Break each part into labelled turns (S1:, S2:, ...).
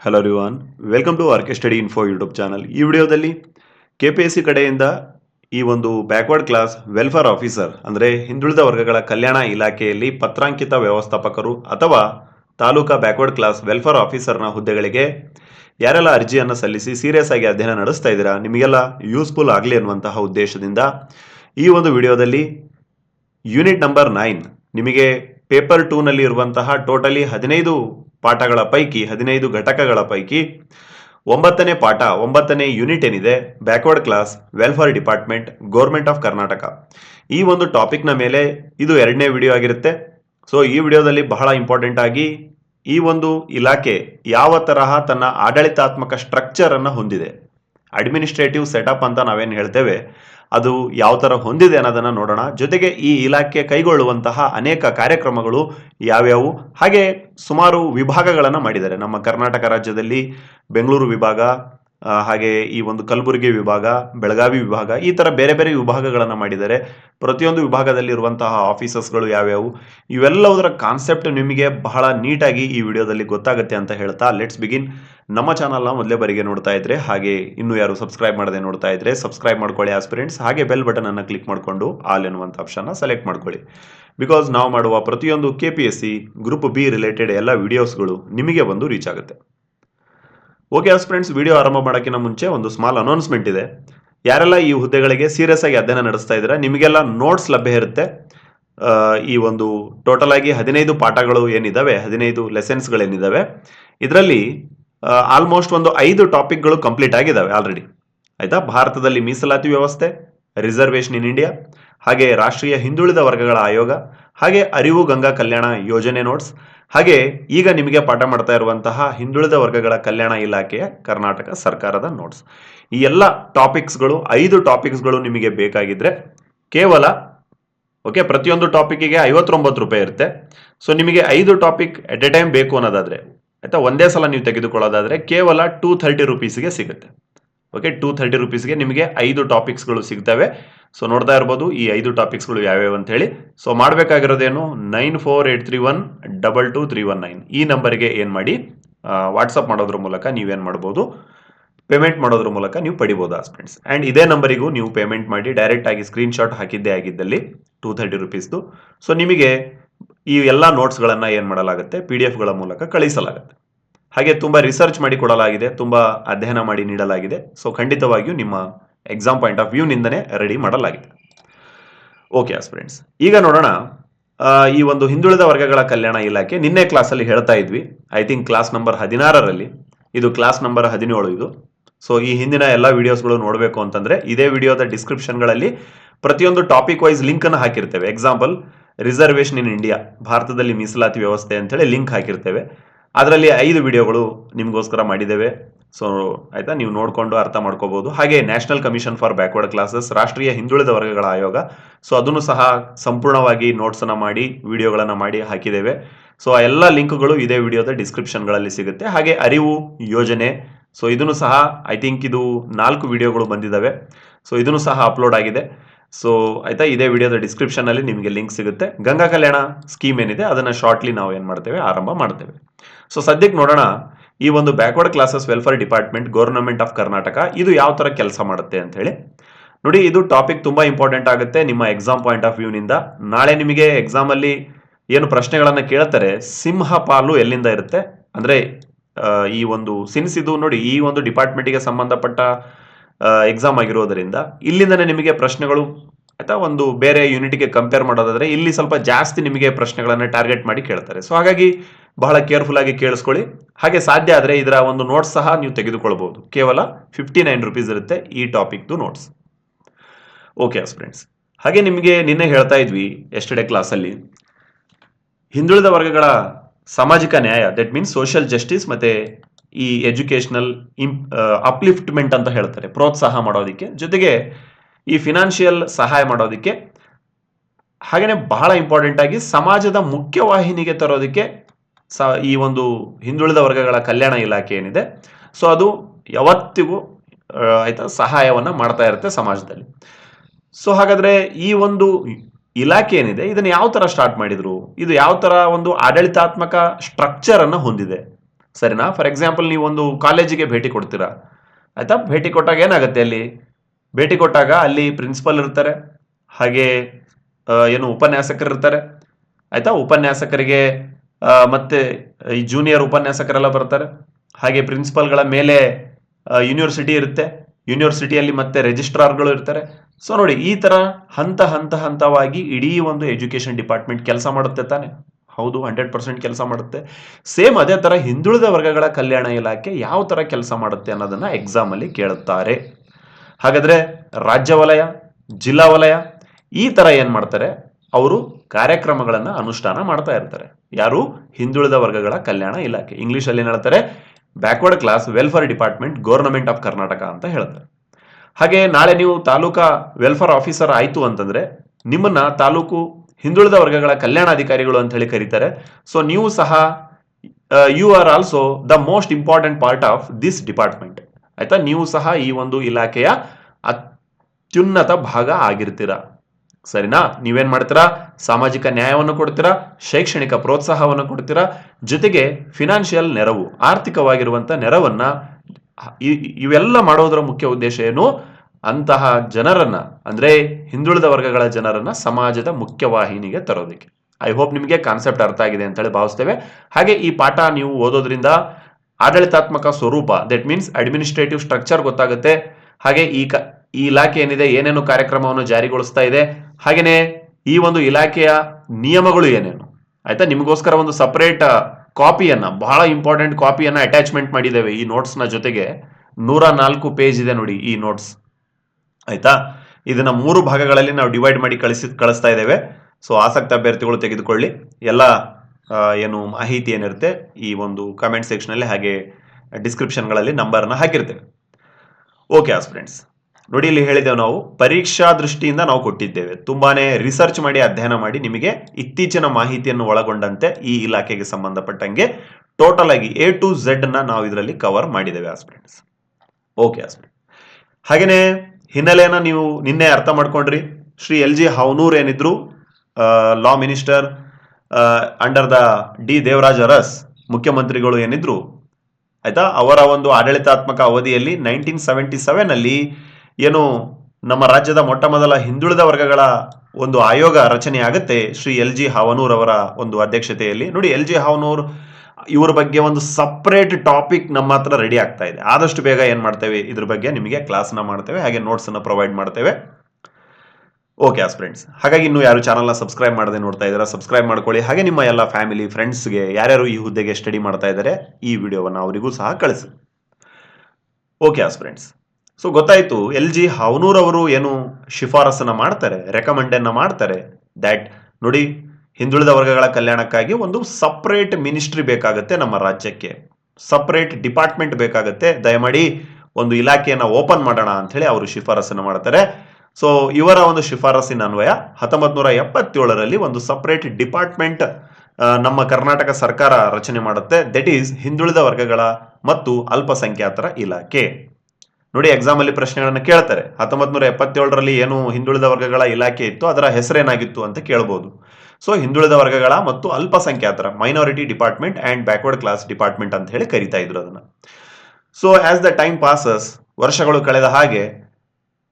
S1: Hello ರಿವಾನ್ welcome to R K study info YouTube channel ಈ ವಿಡಿಯೋದಲ್ಲಿ K P S C ಕಡೆಯಿಂದ ಈ ಒಂದು ಬ್ಯಾಕ್ವರ್ಡ್ ಕ್ಲಾಸ್ ವೆಲ್ಫೇರ್ ಆಫೀಸರ್ ಅಂದರೆ ಹಿಂದುಳಿದ ವರ್ಗಗಳ ಕಲ್ಯಾಣ ಇಲಾಖೆಯಲ್ಲಿ ಪತ್ರಾಂಕಿತ ವ್ಯವಸ್ಥಾಪಕರು ಅಥವಾ ತಾಲೂಕಾ ಬ್ಯಾಕ್ವರ್ಡ್ ಕ್ಲಾಸ್ ವೆಲ್ಫೇರ್ ಆಫೀಸರ್ನ ಹುದ್ದೆಗಳಿಗೆ ಯಾರೆಲ್ಲ ಅರ್ಜಿಯನ್ನು ಸಲ್ಲಿಸಿ ಸೀರಿಯಸ್ ಆಗಿ ಅಧ್ಯಯನ ನಡೆಸ್ತಾ ಇದ್ದೀರಾ, ನಿಮಗೆಲ್ಲ ಯೂಸ್ಫುಲ್ ಆಗಲಿ ಅನ್ನುವಂತಹ ಉದ್ದೇಶದಿಂದ ಈ ಒಂದು ವಿಡಿಯೋದಲ್ಲಿ ಯೂನಿಟ್ ನಂಬರ್ ನೈನ್ ನಿಮಗೆ ಪೇಪರ್ ಟೂನಲ್ಲಿ ಇರುವಂತಹ ಟೋಟಲಿ ಹದಿನೈದು ಪಾಠಗಳ ಪೈಕಿ ಹದಿನೈದು ಘಟಕಗಳ ಪೈಕಿ ಒಂಬತ್ತನೇ ಪಾಠ, ಒಂಬತ್ತನೇ ಯೂನಿಟ್ ಏನಿದೆ? Backward class welfare department government of Karnataka ಈ ಒಂದು ಟಾಪಿಕ್ನ ಮೇಲೆ ಇದು ಎರಡನೇ ವಿಡಿಯೋ ಆಗಿರುತ್ತೆ. ಸೊ ಈ ವಿಡಿಯೋದಲ್ಲಿ ಬಹಳ ಇಂಪಾರ್ಟೆಂಟ್ ಆಗಿ ಈ ಒಂದು ಇಲಾಖೆ ಯಾವ ತರಹ ತನ್ನ ಆಡಳಿತಾತ್ಮಕ ಸ್ಟ್ರಕ್ಚರ್ ಅನ್ನು ಹೊಂದಿದೆ. ಅಡ್ಮಿನಿಸ್ಟ್ರೇಟಿವ್ ಸೆಟಪ್ ಅಂತ ನಾವೇನು ಹೇಳ್ತೇವೆ? ಅದು ಯಾವ ಥರ ಹೊಂದಿದೆ ಅನ್ನೋದನ್ನು ನೋಡೋಣ. ಜೊತೆಗೆ ಈ ಇಲಾಖೆ ಕೈಗೊಳ್ಳುವಂತಹ ಅನೇಕ ಕಾರ್ಯಕ್ರಮಗಳು ಯಾವ್ಯಾವು? ಹಾಗೆ ಸುಮಾರು ವಿಭಾಗಗಳನ್ನು ಮಾಡಿದ್ದಾರೆ. ನಮ್ಮ ಕರ್ನಾಟಕ ರಾಜ್ಯದಲ್ಲಿ ಬೆಂಗಳೂರು ವಿಭಾಗ ಹಾಗೆ ಈ ಒಂದು ಕಲಬುರಗಿ ವಿಭಾಗ, ಬೆಳಗಾವಿ ವಿಭಾಗ, ಈ ಥರ ಬೇರೆ ಬೇರೆ ವಿಭಾಗಗಳನ್ನು ಮಾಡಿದ್ದಾರೆ. ಪ್ರತಿಯೊಂದು ವಿಭಾಗದಲ್ಲಿ ಇರುವಂತಹ ಆಫೀಸಸ್ಗಳು ಯಾವ್ಯಾವು? ಇವೆಲ್ಲವುದರ ಕಾನ್ಸೆಪ್ಟ್ ನಿಮಗೆ ಬಹಳ ನೀಟಾಗಿ ಈ ವಿಡಿಯೋದಲ್ಲಿ ಗೊತ್ತಾಗುತ್ತೆ ಅಂತ ಹೇಳ್ತಾ ಲೆಟ್ಸ್ ಬಿಗಿನ್ ನಮ್ಮ ಚಾನಲ್ನ ಮೊದಲೇ ಬಾರಿಗೆ ನೋಡ್ತಾ ಇದ್ರೆ, ಹಾಗೆ ಇನ್ನೂ ಯಾರು ಸಬ್ಸ್ಕ್ರೈಬ್ ಮಾಡದೆ ನೋಡ್ತಾ ಇದ್ರೆ ಸಬ್ಸ್ಕ್ರೈಬ್ ಮಾಡ್ಕೊಳ್ಳಿ ಆಸ್ಪಿರೆಂಟ್ಸ್ ಹಾಗೆ ಬೆಲ್ ಬಟನ್ ಅನ್ನು ಕ್ಲಿಕ್ ಮಾಡಿಕೊಂಡು ಆಲ್ ಎನ್ನುವಂಥ ಆಪ್ಷನ್ನ ಸೆಲೆಕ್ಟ್ ಮಾಡ್ಕೊಳ್ಳಿ. ಬಿಕಾಸ್ ನಾವು ಮಾಡುವ ಪ್ರತಿಯೊಂದು K P S C group B related ಎಲ್ಲ ವಿಡಿಯೋಸ್ಗಳು ನಿಮಗೆ ಬಂದು ರೀಚ್ ಆಗುತ್ತೆ. ಓಕೆ ಫ್ರೆಂಡ್ಸ್ ವಿಡಿಯೋ ಆರಂಭ ಮಾಡೋಕ್ಕಿಂತ ಮುಂಚೆ ಒಂದು ಸ್ಮಾಲ್ ಅನೌನ್ಸ್ಮೆಂಟ್ ಇದೆ. ಯಾರೆಲ್ಲ ಈ ಹುದ್ದೆಗಳಿಗೆ ಸೀರಿಯಸ್ ಆಗಿ ಅಧ್ಯಯನ ನಡೆಸ್ತಾ ಇದ್ದೀರಾ, ನಿಮಗೆಲ್ಲ ನೋಟ್ಸ್ ಲಭ್ಯ ಇರುತ್ತೆ. ಈ ಒಂದು ಟೋಟಲ್ ಆಗಿ ಹದಿನೈದು ಪಾಠಗಳು ಏನಿದಾವೆ, ಹದಿನೈದು ಲೆಸನ್ಸ್ಗಳೇನಿದ್ದಾವೆ ಇದರಲ್ಲಿ ಆಲ್ಮೋಸ್ಟ್ ಒಂದು ಐದು ಟಾಪಿಕ್ಗಳು ಕಂಪ್ಲೀಟ್ ಆಗಿದ್ದಾವೆ ಆಲ್ರೆಡಿ ಆಯ್ತಾ? ಭಾರತದಲ್ಲಿ ಮೀಸಲಾತಿ ವ್ಯವಸ್ಥೆ ರಿಸರ್ವೇಷನ್ ಇನ್ ಇಂಡಿಯಾ ಹಾಗೆ ರಾಷ್ಟ್ರೀಯ ಹಿಂದುಳಿದ ವರ್ಗಗಳ ಆಯೋಗ, ಹಾಗೆ ಅರಿವು ಗಂಗಾ ಕಲ್ಯಾಣ ಯೋಜನೆ ನೋಟ್ಸ್ ಹಾಗೆ ಈಗ ನಿಮಗೆ ಪಾಠ ಮಾಡ್ತಾ ಇರುವಂತಹ ಹಿಂದುಳಿದ ವರ್ಗಗಳ ಕಲ್ಯಾಣ ಇಲಾಖೆಯ ಕರ್ನಾಟಕ ಸರ್ಕಾರದ ನೋಟ್ಸ್ ಈ ಎಲ್ಲ ಟಾಪಿಕ್ಸ್ಗಳು ಐದು ಟಾಪಿಕ್ಸ್ಗಳು ನಿಮಗೆ ಬೇಕಾಗಿದ್ರೆ ಕೇವಲ ಓಕೆ ಪ್ರತಿಯೊಂದು ಟಾಪಿಕ್ಕಿಗೆ ಐವತ್ತೊಂಬತ್ತು ರೂಪಾಯಿ ಇರುತ್ತೆ. ಸೊ ನಿಮಗೆ ಐದು ಟಾಪಿಕ್ ಎಟ್ ಎ ಟೈಮ್ ಬೇಕು ಅನ್ನೋದಾದ್ರೆ ಆಯ್ತಾ? ಒಂದೇ ಸಲ ನೀವು ತೆಗೆದುಕೊಳ್ಳೋದಾದ್ರೆ ಕೇವಲ ಟೂ ಥರ್ಟಿ ರುಪೀಸ್ಗೆ ಸಿಗುತ್ತೆ. ಓಕೆ ಟೂ ಥರ್ಟಿ ರುಪೀಸ್ಗೆ ನಿಮಗೆ ಐದು ಟಾಪಿಕ್ಸ್ಗಳು ಸಿಗ್ತವೆ. ಸೊ ನೋಡ್ತಾ ಇರ್ಬೋದು, ಈ ಐದು ಟಾಪಿಕ್ಸ್ಗಳು ಯಾವ್ಯಾವ ಅಂತ ಹೇಳಿ. So ಮಾಡಬೇಕಾಗಿರೋದೇನು? Nine four eight three one double two three one nine ಈ ನಂಬರ್ಗೆ ಏನು ಮಾಡಿ ವಾಟ್ಸಪ್ ಮಾಡೋದ್ರ ಮೂಲಕ ನೀವೇನು ಮಾಡ್ಬೋದು? ಪೇಮೆಂಟ್ ಮಾಡೋದ್ರ ಮೂಲಕ ನೀವು ಪಡಿಬೋದು ಫ್ರೆಂಡ್ಸ್ ಆ್ಯಂಡ್ ಇದೇ ನಂಬರಿಗೂ ನೀವು ಪೇಮೆಂಟ್ ಮಾಡಿ ಡೈರೆಕ್ಟ್ ಆಗಿ ಸ್ಕ್ರೀನ್ಶಾಟ್ ಹಾಕಿದ್ದೇ ಆಗಿದ್ದಲ್ಲಿ ಟೂ ಥರ್ಟಿ ರುಪೀಸ್ದು ಸೊ ನಿಮಗೆ ಈ ಎಲ್ಲ ನೋಟ್ಸ್ಗಳನ್ನು ಏನು ಮಾಡಲಾಗುತ್ತೆ? ಪಿ ಡಿ ಎಫ್ಗಳ ಮೂಲಕ ಕಳಿಸಲಾಗುತ್ತೆ. ಹಾಗೆ ತುಂಬ ರಿಸರ್ಚ್ ಮಾಡಿ ಕೊಡಲಾಗಿದೆ, ತುಂಬ ಅಧ್ಯಯನ ಮಾಡಿ ನೀಡಲಾಗಿದೆ. ಸೊ ಖಂಡಿತವಾಗಿಯೂ ನಿಮ್ಮ ಎಕ್ಸಾಮ್ ಪಾಯಿಂಟ್ ಆಫ್ ವ್ಯೂನಿಂದನೇ ರೆಡಿ ಮಾಡಲಾಗಿದೆ. ಓಕೆ ಫ್ರೆಂಡ್ಸ್ ಈಗ ನೋಡೋಣ ಈ ಒಂದು ಹಿಂದುಳಿದ ವರ್ಗಗಳ ಕಲ್ಯಾಣ ಇಲಾಖೆ ನಿನ್ನೆ ಕ್ಲಾಸಲ್ಲಿ ಹೇಳ್ತಾ ಇದ್ವಿ. ಐ ಥಿಂಕ್ ಕ್ಲಾಸ್ ನಂಬರ್ ಹದಿನಾರರಲ್ಲಿ. ಇದು ಕ್ಲಾಸ್ ನಂಬರ್ ಹದಿನೇಳು ಇದು. ಸೊ ಈ ಹಿಂದಿನ ಎಲ್ಲ ವಿಡಿಯೋಸ್ಗಳು ನೋಡಬೇಕು ಅಂತಂದ್ರೆ ಇದೇ ವಿಡಿಯೋದ ಡಿಸ್ಕ್ರಿಪ್ಷನ್ಗಳಲ್ಲಿ ಪ್ರತಿಯೊಂದು ಟಾಪಿಕ್ ವೈಸ್ ಲಿಂಕ್ ಅನ್ನು ಹಾಕಿರ್ತೇವೆ. ಎಕ್ಸಾಂಪಲ್ ರಿಸರ್ವೇಷನ್ ಇನ್ ಇಂಡಿಯಾ, ಭಾರತದಲ್ಲಿ ಮೀಸಲಾತಿ ವ್ಯವಸ್ಥೆ ಅಂತೇಳಿ ಲಿಂಕ್ ಹಾಕಿರ್ತೇವೆ. ಅದರಲ್ಲಿ ಐದು ವಿಡಿಯೋಗಳು ನಿಮಗೋಸ್ಕರ ಮಾಡಿದ್ದೇವೆ. ಸೊ ಆಯಿತಾ? ನೀವು ನೋಡಿಕೊಂಡು ಅರ್ಥ ಮಾಡ್ಕೋಬಹುದು ಹಾಗೆ national commission for backward classes ರಾಷ್ಟ್ರೀಯ ಹಿಂದುಳಿದ ವರ್ಗಗಳ ಆಯೋಗ. ಸೊ ಅದನ್ನು ಸಹ ಸಂಪೂರ್ಣವಾಗಿ ನೋಟ್ಸನ್ನು ಮಾಡಿ, ವಿಡಿಯೋಗಳನ್ನು ಮಾಡಿ ಹಾಕಿದ್ದೇವೆ. ಸೊ ಆ ಎಲ್ಲ ಲಿಂಕ್ಗಳು ಇದೇ ವಿಡಿಯೋದ ಡಿಸ್ಕ್ರಿಪ್ಷನ್ಗಳಲ್ಲಿ ಸಿಗುತ್ತೆ. ಹಾಗೆ ಅರಿವು ಯೋಜನೆ. ಸೊ ಇದನ್ನು ಸಹ ಐ ಥಿಂಕ್ ಇದು ನಾಲ್ಕು ವಿಡಿಯೋಗಳು ಬಂದಿದ್ದಾವೆ. ಸೊ ಇದನ್ನು ಸಹ ಅಪ್ಲೋಡ್ ಆಗಿದೆ. ಸೊ ಆಯ್ತಾ? ಇದೇ ವಿಡಿಯೋದ ಡಿಸ್ಕ್ರಿಪ್ಷನ್ ಅಲ್ಲಿ ನಿಮಗೆ ಲಿಂಕ್ ಸಿಗುತ್ತೆ. ಗಂಗಾ ಕಲ್ಯಾಣ ಸ್ಕೀಮ್ ಏನಿದೆ, ಅದನ್ನ ಶಾರ್ಟ್ಲಿ ನಾವು ಏನ್ ಮಾಡ್ತೇವೆ? ಆರಂಭ ಮಾಡ್ತೇವೆ. ಸೊ ಸದ್ಯಕ್ಕೆ ನೋಡೋಣ, ಈ ಒಂದು backward classes welfare department government of Karnataka ಇದು ಯಾವ ತರ ಕೆಲಸ ಮಾಡುತ್ತೆ ಅಂತ ಹೇಳಿ. ನೋಡಿ, ಇದು ಟಾಪಿಕ್ ತುಂಬಾ ಇಂಪಾರ್ಟೆಂಟ್ ಆಗುತ್ತೆ ನಿಮ್ಮ ಎಕ್ಸಾಮ್ ಪಾಯಿಂಟ್ ಆಫ್ ವ್ಯೂನಿಂದ ನಾಳೆ ನಿಮಗೆ ಎಕ್ಸಾಮ್ ಅಲ್ಲಿ ಏನು ಪ್ರಶ್ನೆಗಳನ್ನ ಕೇಳ್ತಾರೆ, ಸಿಂಹ ಪಾಲು ಎಲ್ಲಿಂದ ಇರುತ್ತೆ? ಅಂದ್ರೆ ಈ ಒಂದು ಸಿನ್ಸ್ ಇದು ನೋಡಿ, ಈ ಒಂದು ಡಿಪಾರ್ಟ್ಮೆಂಟ್ಗೆ ಸಂಬಂಧಪಟ್ಟ ಎಕ್ಸಾಮ್ ಆಗಿರೋದರಿಂದ. ಇಲ್ಲಿಂದನೇ ನಿಮಗೆ ಪ್ರಶ್ನೆಗಳು, ಆಯ್ತಾ? ಒಂದು ಬೇರೆ ಯೂನಿಟ್ಗೆ ಕಂಪೇರ್ ಮಾಡೋದಾದ್ರೆ ಇಲ್ಲಿ ಸ್ವಲ್ಪ ಜಾಸ್ತಿ ನಿಮಗೆ ಪ್ರಶ್ನೆಗಳನ್ನು ಟಾರ್ಗೆಟ್ ಮಾಡಿ ಕೇಳ್ತಾರೆ. ಸೊ ಹಾಗಾಗಿ ಬಹಳ ಕೇರ್ಫುಲ್ ಆಗಿ ಕೇಳಿಸ್ಕೊಳ್ಳಿ. ಹಾಗೆ ಸಾಧ್ಯ ಆದರೆ ಇದರ ಒಂದು ನೋಟ್ಸ್ ಸಹ ನೀವು ತೆಗೆದುಕೊಳ್ಬಹುದು. ಕೇವಲ ಫಿಫ್ಟಿ ನೈನ್ ರುಪೀಸ್ ಇರುತ್ತೆ ಈ ಟಾಪಿಕ್ದು ನೋಟ್ಸ್ ಓಕೆ ಫ್ರೆಂಡ್ಸ್ ಹಾಗೆ ನಿಮಗೆ ನಿನ್ನೆ ಹೇಳ್ತಾ ಇದ್ವಿ ಎಸ್ಟರ್ಡೇ ಕ್ಲಾಸಲ್ಲಿ ಹಿಂದುಳಿದ ವರ್ಗಗಳ ಸಾಮಾಜಿಕ ನ್ಯಾಯ ದಟ್ ಮೀನ್ಸ್ ಸೋಷಿಯಲ್ ಜಸ್ಟಿಸ್ ಮತ್ತೆ ಈ ಎಜುಕೇಶನಲ್ ಅಪ್ಲಿಫ್ಟ್ಮೆಂಟ್ ಅಂತ ಹೇಳ್ತಾರೆ, ಪ್ರೋತ್ಸಾಹ ಮಾಡೋದಕ್ಕೆ. ಜೊತೆಗೆ ಈ ಫಿನಾನ್ಷಿಯಲ್ ಸಹಾಯ ಮಾಡೋದಕ್ಕೆ ಹಾಗೆಯೇ ಬಹಳ ಇಂಪಾರ್ಟೆಂಟ್ ಆಗಿ ಸಮಾಜದ ಮುಖ್ಯವಾಹಿನಿಗೆ ತರೋದಕ್ಕೆ ಸ, ಈ ಒಂದು ಹಿಂದುಳಿದ ವರ್ಗಗಳ ಕಲ್ಯಾಣ ಇಲಾಖೆ ಏನಿದೆ, ಸೊ ಅದು ಯಾವತ್ತಿಗೂ ಆಯಿತಾ, ಸಹಾಯವನ್ನ ಮಾಡ್ತಾ ಇರುತ್ತೆ ಸಮಾಜದಲ್ಲಿ. ಸೊ ಹಾಗಾದ್ರೆ ಈ ಒಂದು ಇಲಾಖೆ ಏನಿದೆ, ಇದನ್ನು ಯಾವ ಥರ ಸ್ಟಾರ್ಟ್ ಮಾಡಿದ್ರು? ಇದು ಯಾವ ಥರ ಒಂದು ಆಡಳಿತಾತ್ಮಕ ಸ್ಟ್ರಕ್ಚರ್ ಅನ್ನ ಹೊಂದಿದೆ? ಸರಿನಾ? ಫಾರ್ ಎಕ್ಸಾಂಪಲ್ ನೀವು ಒಂದು ಕಾಲೇಜಿಗೆ ಭೇಟಿ ಕೊಡ್ತೀರಾ? ಆಯ್ತಾ? ಭೇಟಿ ಕೊಟ್ಟಾಗ ಏನಾಗುತ್ತೆ ಅಲ್ಲಿ? ಭೇಟಿ ಕೊಟ್ಟಾಗ ಅಲ್ಲಿ ಪ್ರಿನ್ಸಿಪಲ್ ಇರ್ತಾರೆ, ಹಾಗೆ ಏನು ಉಪನ್ಯಾಸಕರು ಇರ್ತಾರೆ ಆಯ್ತಾ? ಉಪನ್ಯಾಸಕರಿಗೆ ಮತ್ತೆ ಈ ಜೂನಿಯರ್ ಉಪನ್ಯಾಸಕರೆಲ್ಲ ಬರ್ತಾರೆ. ಹಾಗೆ ಪ್ರಿನ್ಸಿಪಲ್ಗಳ ಮೇಲೆ ಯೂನಿವರ್ಸಿಟಿ ಇರುತ್ತೆ. ಯೂನಿವರ್ಸಿಟಿಯಲ್ಲಿ ಮತ್ತೆ ರಿಜಿಸ್ಟ್ರಾರ್ಗಳು ಇರ್ತಾರೆ. ಸೊ ನೋಡಿ, ಈ ತರ ಹಂತ ಹಂತ ಹಂತವಾಗಿ ಇಡೀ ಒಂದು ಎಜುಕೇಶನ್ ಡಿಪಾರ್ಟ್ಮೆಂಟ್ ಕೆಲಸ ಮಾಡುತ್ತೆ ತಾನೆ. ಹೌದು, ಹಂಡ್ರೆಡ್ ಪರ್ಸೆಂಟ್ ಕೆಲಸ ಮಾಡುತ್ತೆ. ಸೇಮ್ ಅದೇ ತರ ಹಿಂದುಳಿದ ವರ್ಗಗಳ ಕಲ್ಯಾಣ ಇಲಾಖೆ ಯಾವ ತರ ಕೆಲಸ ಮಾಡುತ್ತೆ ಅನ್ನೋದನ್ನ ಎಕ್ಸಾಮ್ ಅಲ್ಲಿ ಕೇಳುತ್ತಾರೆ. ಹಾಗಾದ್ರೆ ರಾಜ್ಯ ವಲಯ, ಜಿಲ್ಲಾ ವಲಯ ಈ ತರ ಏನು ಮಾಡ್ತಾರೆ? ಅವರು ಕಾರ್ಯಕ್ರಮಗಳನ್ನು ಅನುಷ್ಠಾನ ಮಾಡ್ತಾ ಇರ್ತಾರೆ. ಯಾರು? ಹಿಂದುಳಿದ ವರ್ಗಗಳ ಕಲ್ಯಾಣ ಇಲಾಖೆ. ಇಂಗ್ಲಿಷ್ ಅಲ್ಲಿ ಏನ್ ಹೇಳ್ತಾರೆ? Backward class welfare department government of Karnataka ಅಂತ ಹೇಳ್ತಾರೆ. ಹಾಗೆ ನಾಳೆ ನೀವು ತಾಲೂಕಾ ವೆಲ್ಫೇರ್ ಆಫೀಸರ್ ಆಯಿತು ಅಂತಂದ್ರೆ ನಿಮ್ಮನ್ನ ತಾಲೂಕು ಹಿಂದುಳಿದ ವರ್ಗಗಳ ಕಲ್ಯಾಣಾಧಿಕಾರಿಗಳು ಅಂತ ಹೇಳಿ ಕರೀತಾರೆ. ಸೊ ನೀವು ಸಹ you are also the most important part of this department ಆಯ್ತಾ? ನೀವು ಸಹ ಈ ಒಂದು ಇಲಾಖೆಯ ಅತ್ಯುನ್ನತ ಭಾಗ ಆಗಿರ್ತೀರಾ. ಸರಿನಾ? ನೀವೇನ್ ಮಾಡ್ತೀರಾ? ಸಾಮಾಜಿಕ ನ್ಯಾಯವನ್ನು ಕೊಡ್ತೀರಾ, ಶೈಕ್ಷಣಿಕ ಪ್ರೋತ್ಸಾಹವನ್ನು ಕೊಡ್ತೀರಾ, ಜೊತೆಗೆ ಫಿನಾನ್ಷಿಯಲ್ ನೆರವು, ಆರ್ಥಿಕವಾಗಿರುವಂತ ನೆರವನ್ನ ಇವೆಲ್ಲ ಮಾಡೋದರ ಮುಖ್ಯ ಉದ್ದೇಶ ಏನು? ಅಂತಹ ಜನರನ್ನ, ಅಂದ್ರೆ ಹಿಂದುಳಿದ ವರ್ಗಗಳ ಜನರನ್ನ ಸಮಾಜದ ಮುಖ್ಯವಾಹಿನಿಗೆ ತರೋದಕ್ಕೆ. ಐ ಹೋಪ್ ನಿಮಗೆ ಕಾನ್ಸೆಪ್ಟ್ ಅರ್ಥ ಆಗಿದೆ ಅಂತ ಹೇಳಿ ಭಾವಿಸ್ತೇವೆ. ಹಾಗೆ ಈ ಪಾಠ ನೀವು ಓದೋದ್ರಿಂದ ಆಡಳಿತಾತ್ಮಕ ಸ್ವರೂಪ ದಟ್ ಮೀನ್ಸ್ ಅಡ್ಮಿನಿಸ್ಟ್ರೇಟಿವ್ ಸ್ಟ್ರಕ್ಚರ್ ಗೊತ್ತಾಗುತ್ತೆ. ಹಾಗೆ ಈ ಕ, ಈ ಇಲಾಖೆ ಏನಿದೆ, ಏನೇನು ಕಾರ್ಯಕ್ರಮವನ್ನು ಜಾರಿಗೊಳಿಸ್ತಾ ಇದೆ, ಹಾಗೇನೆ ಈ ಒಂದು ಇಲಾಖೆಯ ನಿಯಮಗಳು ಏನೇನು. ಆಯ್ತಾ? ನಿಮಗೋಸ್ಕರ ಒಂದು ಸಪರೇಟ್ ಕಾಪಿಯನ್ನ ಬಹಳ ಇಂಪಾರ್ಟೆಂಟ್ ಕಾಪಿಯನ್ನ ಅಟ್ಯಾಚ್ಮೆಂಟ್ ಮಾಡಿದ್ದೇವೆ ಈ ನೋಟ್ಸ್ನ ಜೊತೆಗೆ. ನೂರ ನಾಲ್ಕು ಪೇಜ್ ಇದೆ ನೋಡಿ ಈ ನೋಟ್ಸ್ ಆಯ್ತಾ? ಇದನ್ನ ಮೂರು ಭಾಗಗಳಲ್ಲಿ ನಾವು ಡಿವೈಡ್ ಮಾಡಿ ಕಳಿಸಿ, ಕಳಿಸ್ತಾ ಇದ್ದೇವೆ. ಸೊ ಆಸಕ್ತ ಅಭ್ಯರ್ಥಿಗಳು ತೆಗೆದುಕೊಳ್ಳಿ. ಎಲ್ಲ ಏನು ಮಾಹಿತಿ ಏನಿರುತ್ತೆ ಈ ಒಂದು ಕಮೆಂಟ್ ಸೆಕ್ಷನ್ ಅಲ್ಲಿ ಹಾಗೆ ಡಿಸ್ಕ್ರಿಪ್ಷನ್ಗಳಲ್ಲಿ ನಂಬರ್ನ ಹಾಕಿರ್ತೇವೆ. ಓಕೆ ಫ್ರೆಂಡ್ಸ್ ನೋಡಿ, ಇಲ್ಲಿ ಹೇಳಿದೆವು ನಾವು, ಪರೀಕ್ಷಾ ದೃಷ್ಟಿಯಿಂದ ನಾವು ಕೊಟ್ಟಿದ್ದೇವೆ. ತುಂಬಾನೇ ರಿಸರ್ಚ್ ಮಾಡಿ, ಅಧ್ಯಯನ ಮಾಡಿ ನಿಮಗೆ ಇತ್ತೀಚಿನ ಮಾಹಿತಿಯನ್ನು ಒಳಗೊಂಡಂತೆ ಈ ಇಲಾಖೆಗೆ ಸಂಬಂಧಪಟ್ಟಂಗೆ ಟೋಟಲ್ ಆಗಿ ಎ ಟು ಝೆಡ್ ನಾವು ಇದರಲ್ಲಿ ಕವರ್ ಮಾಡಿದ್ದೇವೆ ಫ್ರೆಂಡ್ಸ್ ಓಕೆ ಆಸ್ಪ್ರೆಂಡ್ ಹಾಗೇನೆ ಹಿನ್ನೆಲೆಯನ್ನ ನೀವು ನಿನ್ನೆ ಅರ್ಥ ಮಾಡ್ಕೊಂಡ್ರಿ. ಶ್ರೀ ಎಲ್ ಜಿ ಹೌನೂರ್ ಏನಿದ್ರು law minister under the D Devaraj Urs ಮುಖ್ಯಮಂತ್ರಿಗಳು ಏನಿದ್ರು, ಆಯ್ತಾ? ಅವರ ಒಂದು ಆಡಳಿತಾತ್ಮಕ ಅವಧಿಯಲ್ಲಿ ನೈನ್ಟೀನ್ ಸೆವೆಂಟಿ ಸೆವೆನ್ ಅಲ್ಲಿ ಏನು ನಮ್ಮ ರಾಜ್ಯದ ಮೊಟ್ಟ ಮೊದಲ ಹಿಂದುಳಿದ ವರ್ಗಗಳ ಒಂದು ಆಯೋಗ ರಚನೆ ಆಗುತ್ತೆ ಶ್ರೀ ಎಲ್ ಜಿ ಹಾವನೂರ್ ಅವರ ಒಂದು ಅಧ್ಯಕ್ಷತೆಯಲ್ಲಿ. ನೋಡಿ, ಎಲ್ ಜಿ ಹಾವನೂರ್ ಇವ್ರ ಬಗ್ಗೆ ಒಂದು ಸಪ್ರೇಟ್ ಟಾಪಿಕ್ ನಮ್ಮ ಹತ್ರ ರೆಡಿ ಆಗ್ತಾ ಇದೆ. ಆದಷ್ಟು ಬೇಗ ಏನು ಮಾಡ್ತೇವೆ? ಇದ್ರ ಬಗ್ಗೆ ನಿಮಗೆ ಕ್ಲಾಸ್ನ ಮಾಡ್ತೇವೆ, ಹಾಗೆ ನೋಟ್ಸ್ ಅನ್ನ ಪ್ರೊವೈಡ್ ಮಾಡ್ತೇವೆ. ಓಕೆ ಫ್ರೆಂಡ್ಸ್ ಹಾಗಾಗಿ ಇನ್ನು ಯಾರು ಚಾನಲ್ನ ಸಬ್ಸ್ಕ್ರೈಬ್ ಮಾಡದೆ ನೋಡ್ತಾ ಇದ್ದಾರೆ ಸಬ್ಸ್ಕ್ರೈಬ್ ಮಾಡ್ಕೊಳ್ಳಿ. ಹಾಗೆ ನಿಮ್ಮ ಎಲ್ಲ ಫ್ಯಾಮಿಲಿ ಫ್ರೆಂಡ್ಸ್ಗೆ ಯಾರ್ಯಾರು ಈ ಹುದ್ದೆಗೆ ಸ್ಟಡಿ ಮಾಡ್ತಾ ಇದ್ದಾರೆ, ಈ ವಿಡಿಯೋವನ್ನು ಅವರಿಗೂ ಸಹ ಕಳಿಸಿ. ಓಕೆ ಫ್ರೆಂಡ್ಸ್ ಸೊ ಗೊತ್ತಾಯ್ತು, ಎಲ್ ಜಿ ಹವನೂರ್ ಅವರು ಏನು ಶಿಫಾರಸನ್ನ ಮಾಡ್ತಾರೆ ರೆಕಮೆಂಡನ್ನು ಮಾಡ್ತಾರೆ ದ್ಯಾಟ್ ನೋಡಿ ಹಿಂದುಳಿದ ವರ್ಗಗಳ ಕಲ್ಯಾಣಕ್ಕಾಗಿ ಒಂದು ಸಪ್ರೇಟ್ ಮಿನಿಸ್ಟ್ರಿ ಬೇಕಾಗುತ್ತೆ ನಮ್ಮ ರಾಜ್ಯಕ್ಕೆ. ಸಪ್ರೇಟ್ ಡಿಪಾರ್ಟ್ಮೆಂಟ್ ಬೇಕಾಗುತ್ತೆ. ದಯಮಾಡಿ ಒಂದು ಇಲಾಖೆಯನ್ನು ಓಪನ್ ಮಾಡೋಣ ಅಂತ ಹೇಳಿ ಅವರು ಶಿಫಾರಸನ್ನು ಮಾಡ್ತಾರೆ. ಸೊ ಇವರ ಒಂದು ಶಿಫಾರಸಿನ ಅನ್ವಯ ಹತ್ತೊಂಬತ್ ನೂರ ಎಪ್ಪತ್ತೇಳರಲ್ಲಿ ಒಂದು ಸಪ್ರೇಟ್ ಡಿಪಾರ್ಟ್ಮೆಂಟ್ ನಮ್ಮ ಕರ್ನಾಟಕ ಸರ್ಕಾರ ರಚನೆ ಮಾಡುತ್ತೆ. ದಟ್ ಈಸ್ ಹಿಂದುಳಿದ ವರ್ಗಗಳ ಮತ್ತು ಅಲ್ಪಸಂಖ್ಯಾತರ ಇಲಾಖೆ. ನೋಡಿ ಎಕ್ಸಾಮ್ ಅಲ್ಲಿ ಪ್ರಶ್ನೆಗಳನ್ನು ಕೇಳ್ತಾರೆ. ಹತ್ತೊಂಬತ್ ನೂರ ಎಪ್ಪತ್ತೇಳರಲ್ಲಿ ಏನು ಹಿಂದುಳಿದ ವರ್ಗಗಳ ಇಲಾಖೆ ಇತ್ತು ಅದರ ಹೆಸರೇನಾಗಿತ್ತು ಅಂತ ಕೇಳಬಹುದು ಸೊ ಹಿಂದುಳಿದ ವರ್ಗಗಳ ಮತ್ತು ಅಲ್ಪಸಂಖ್ಯಾತರ minority department and backward class department ಅಂತ ಹೇಳಿ ಕರಿತಾ ಇದ್ರು ಅದನ್ನ. So as the time passes ವರ್ಷಗಳು ಕಳೆದ ಹಾಗೆ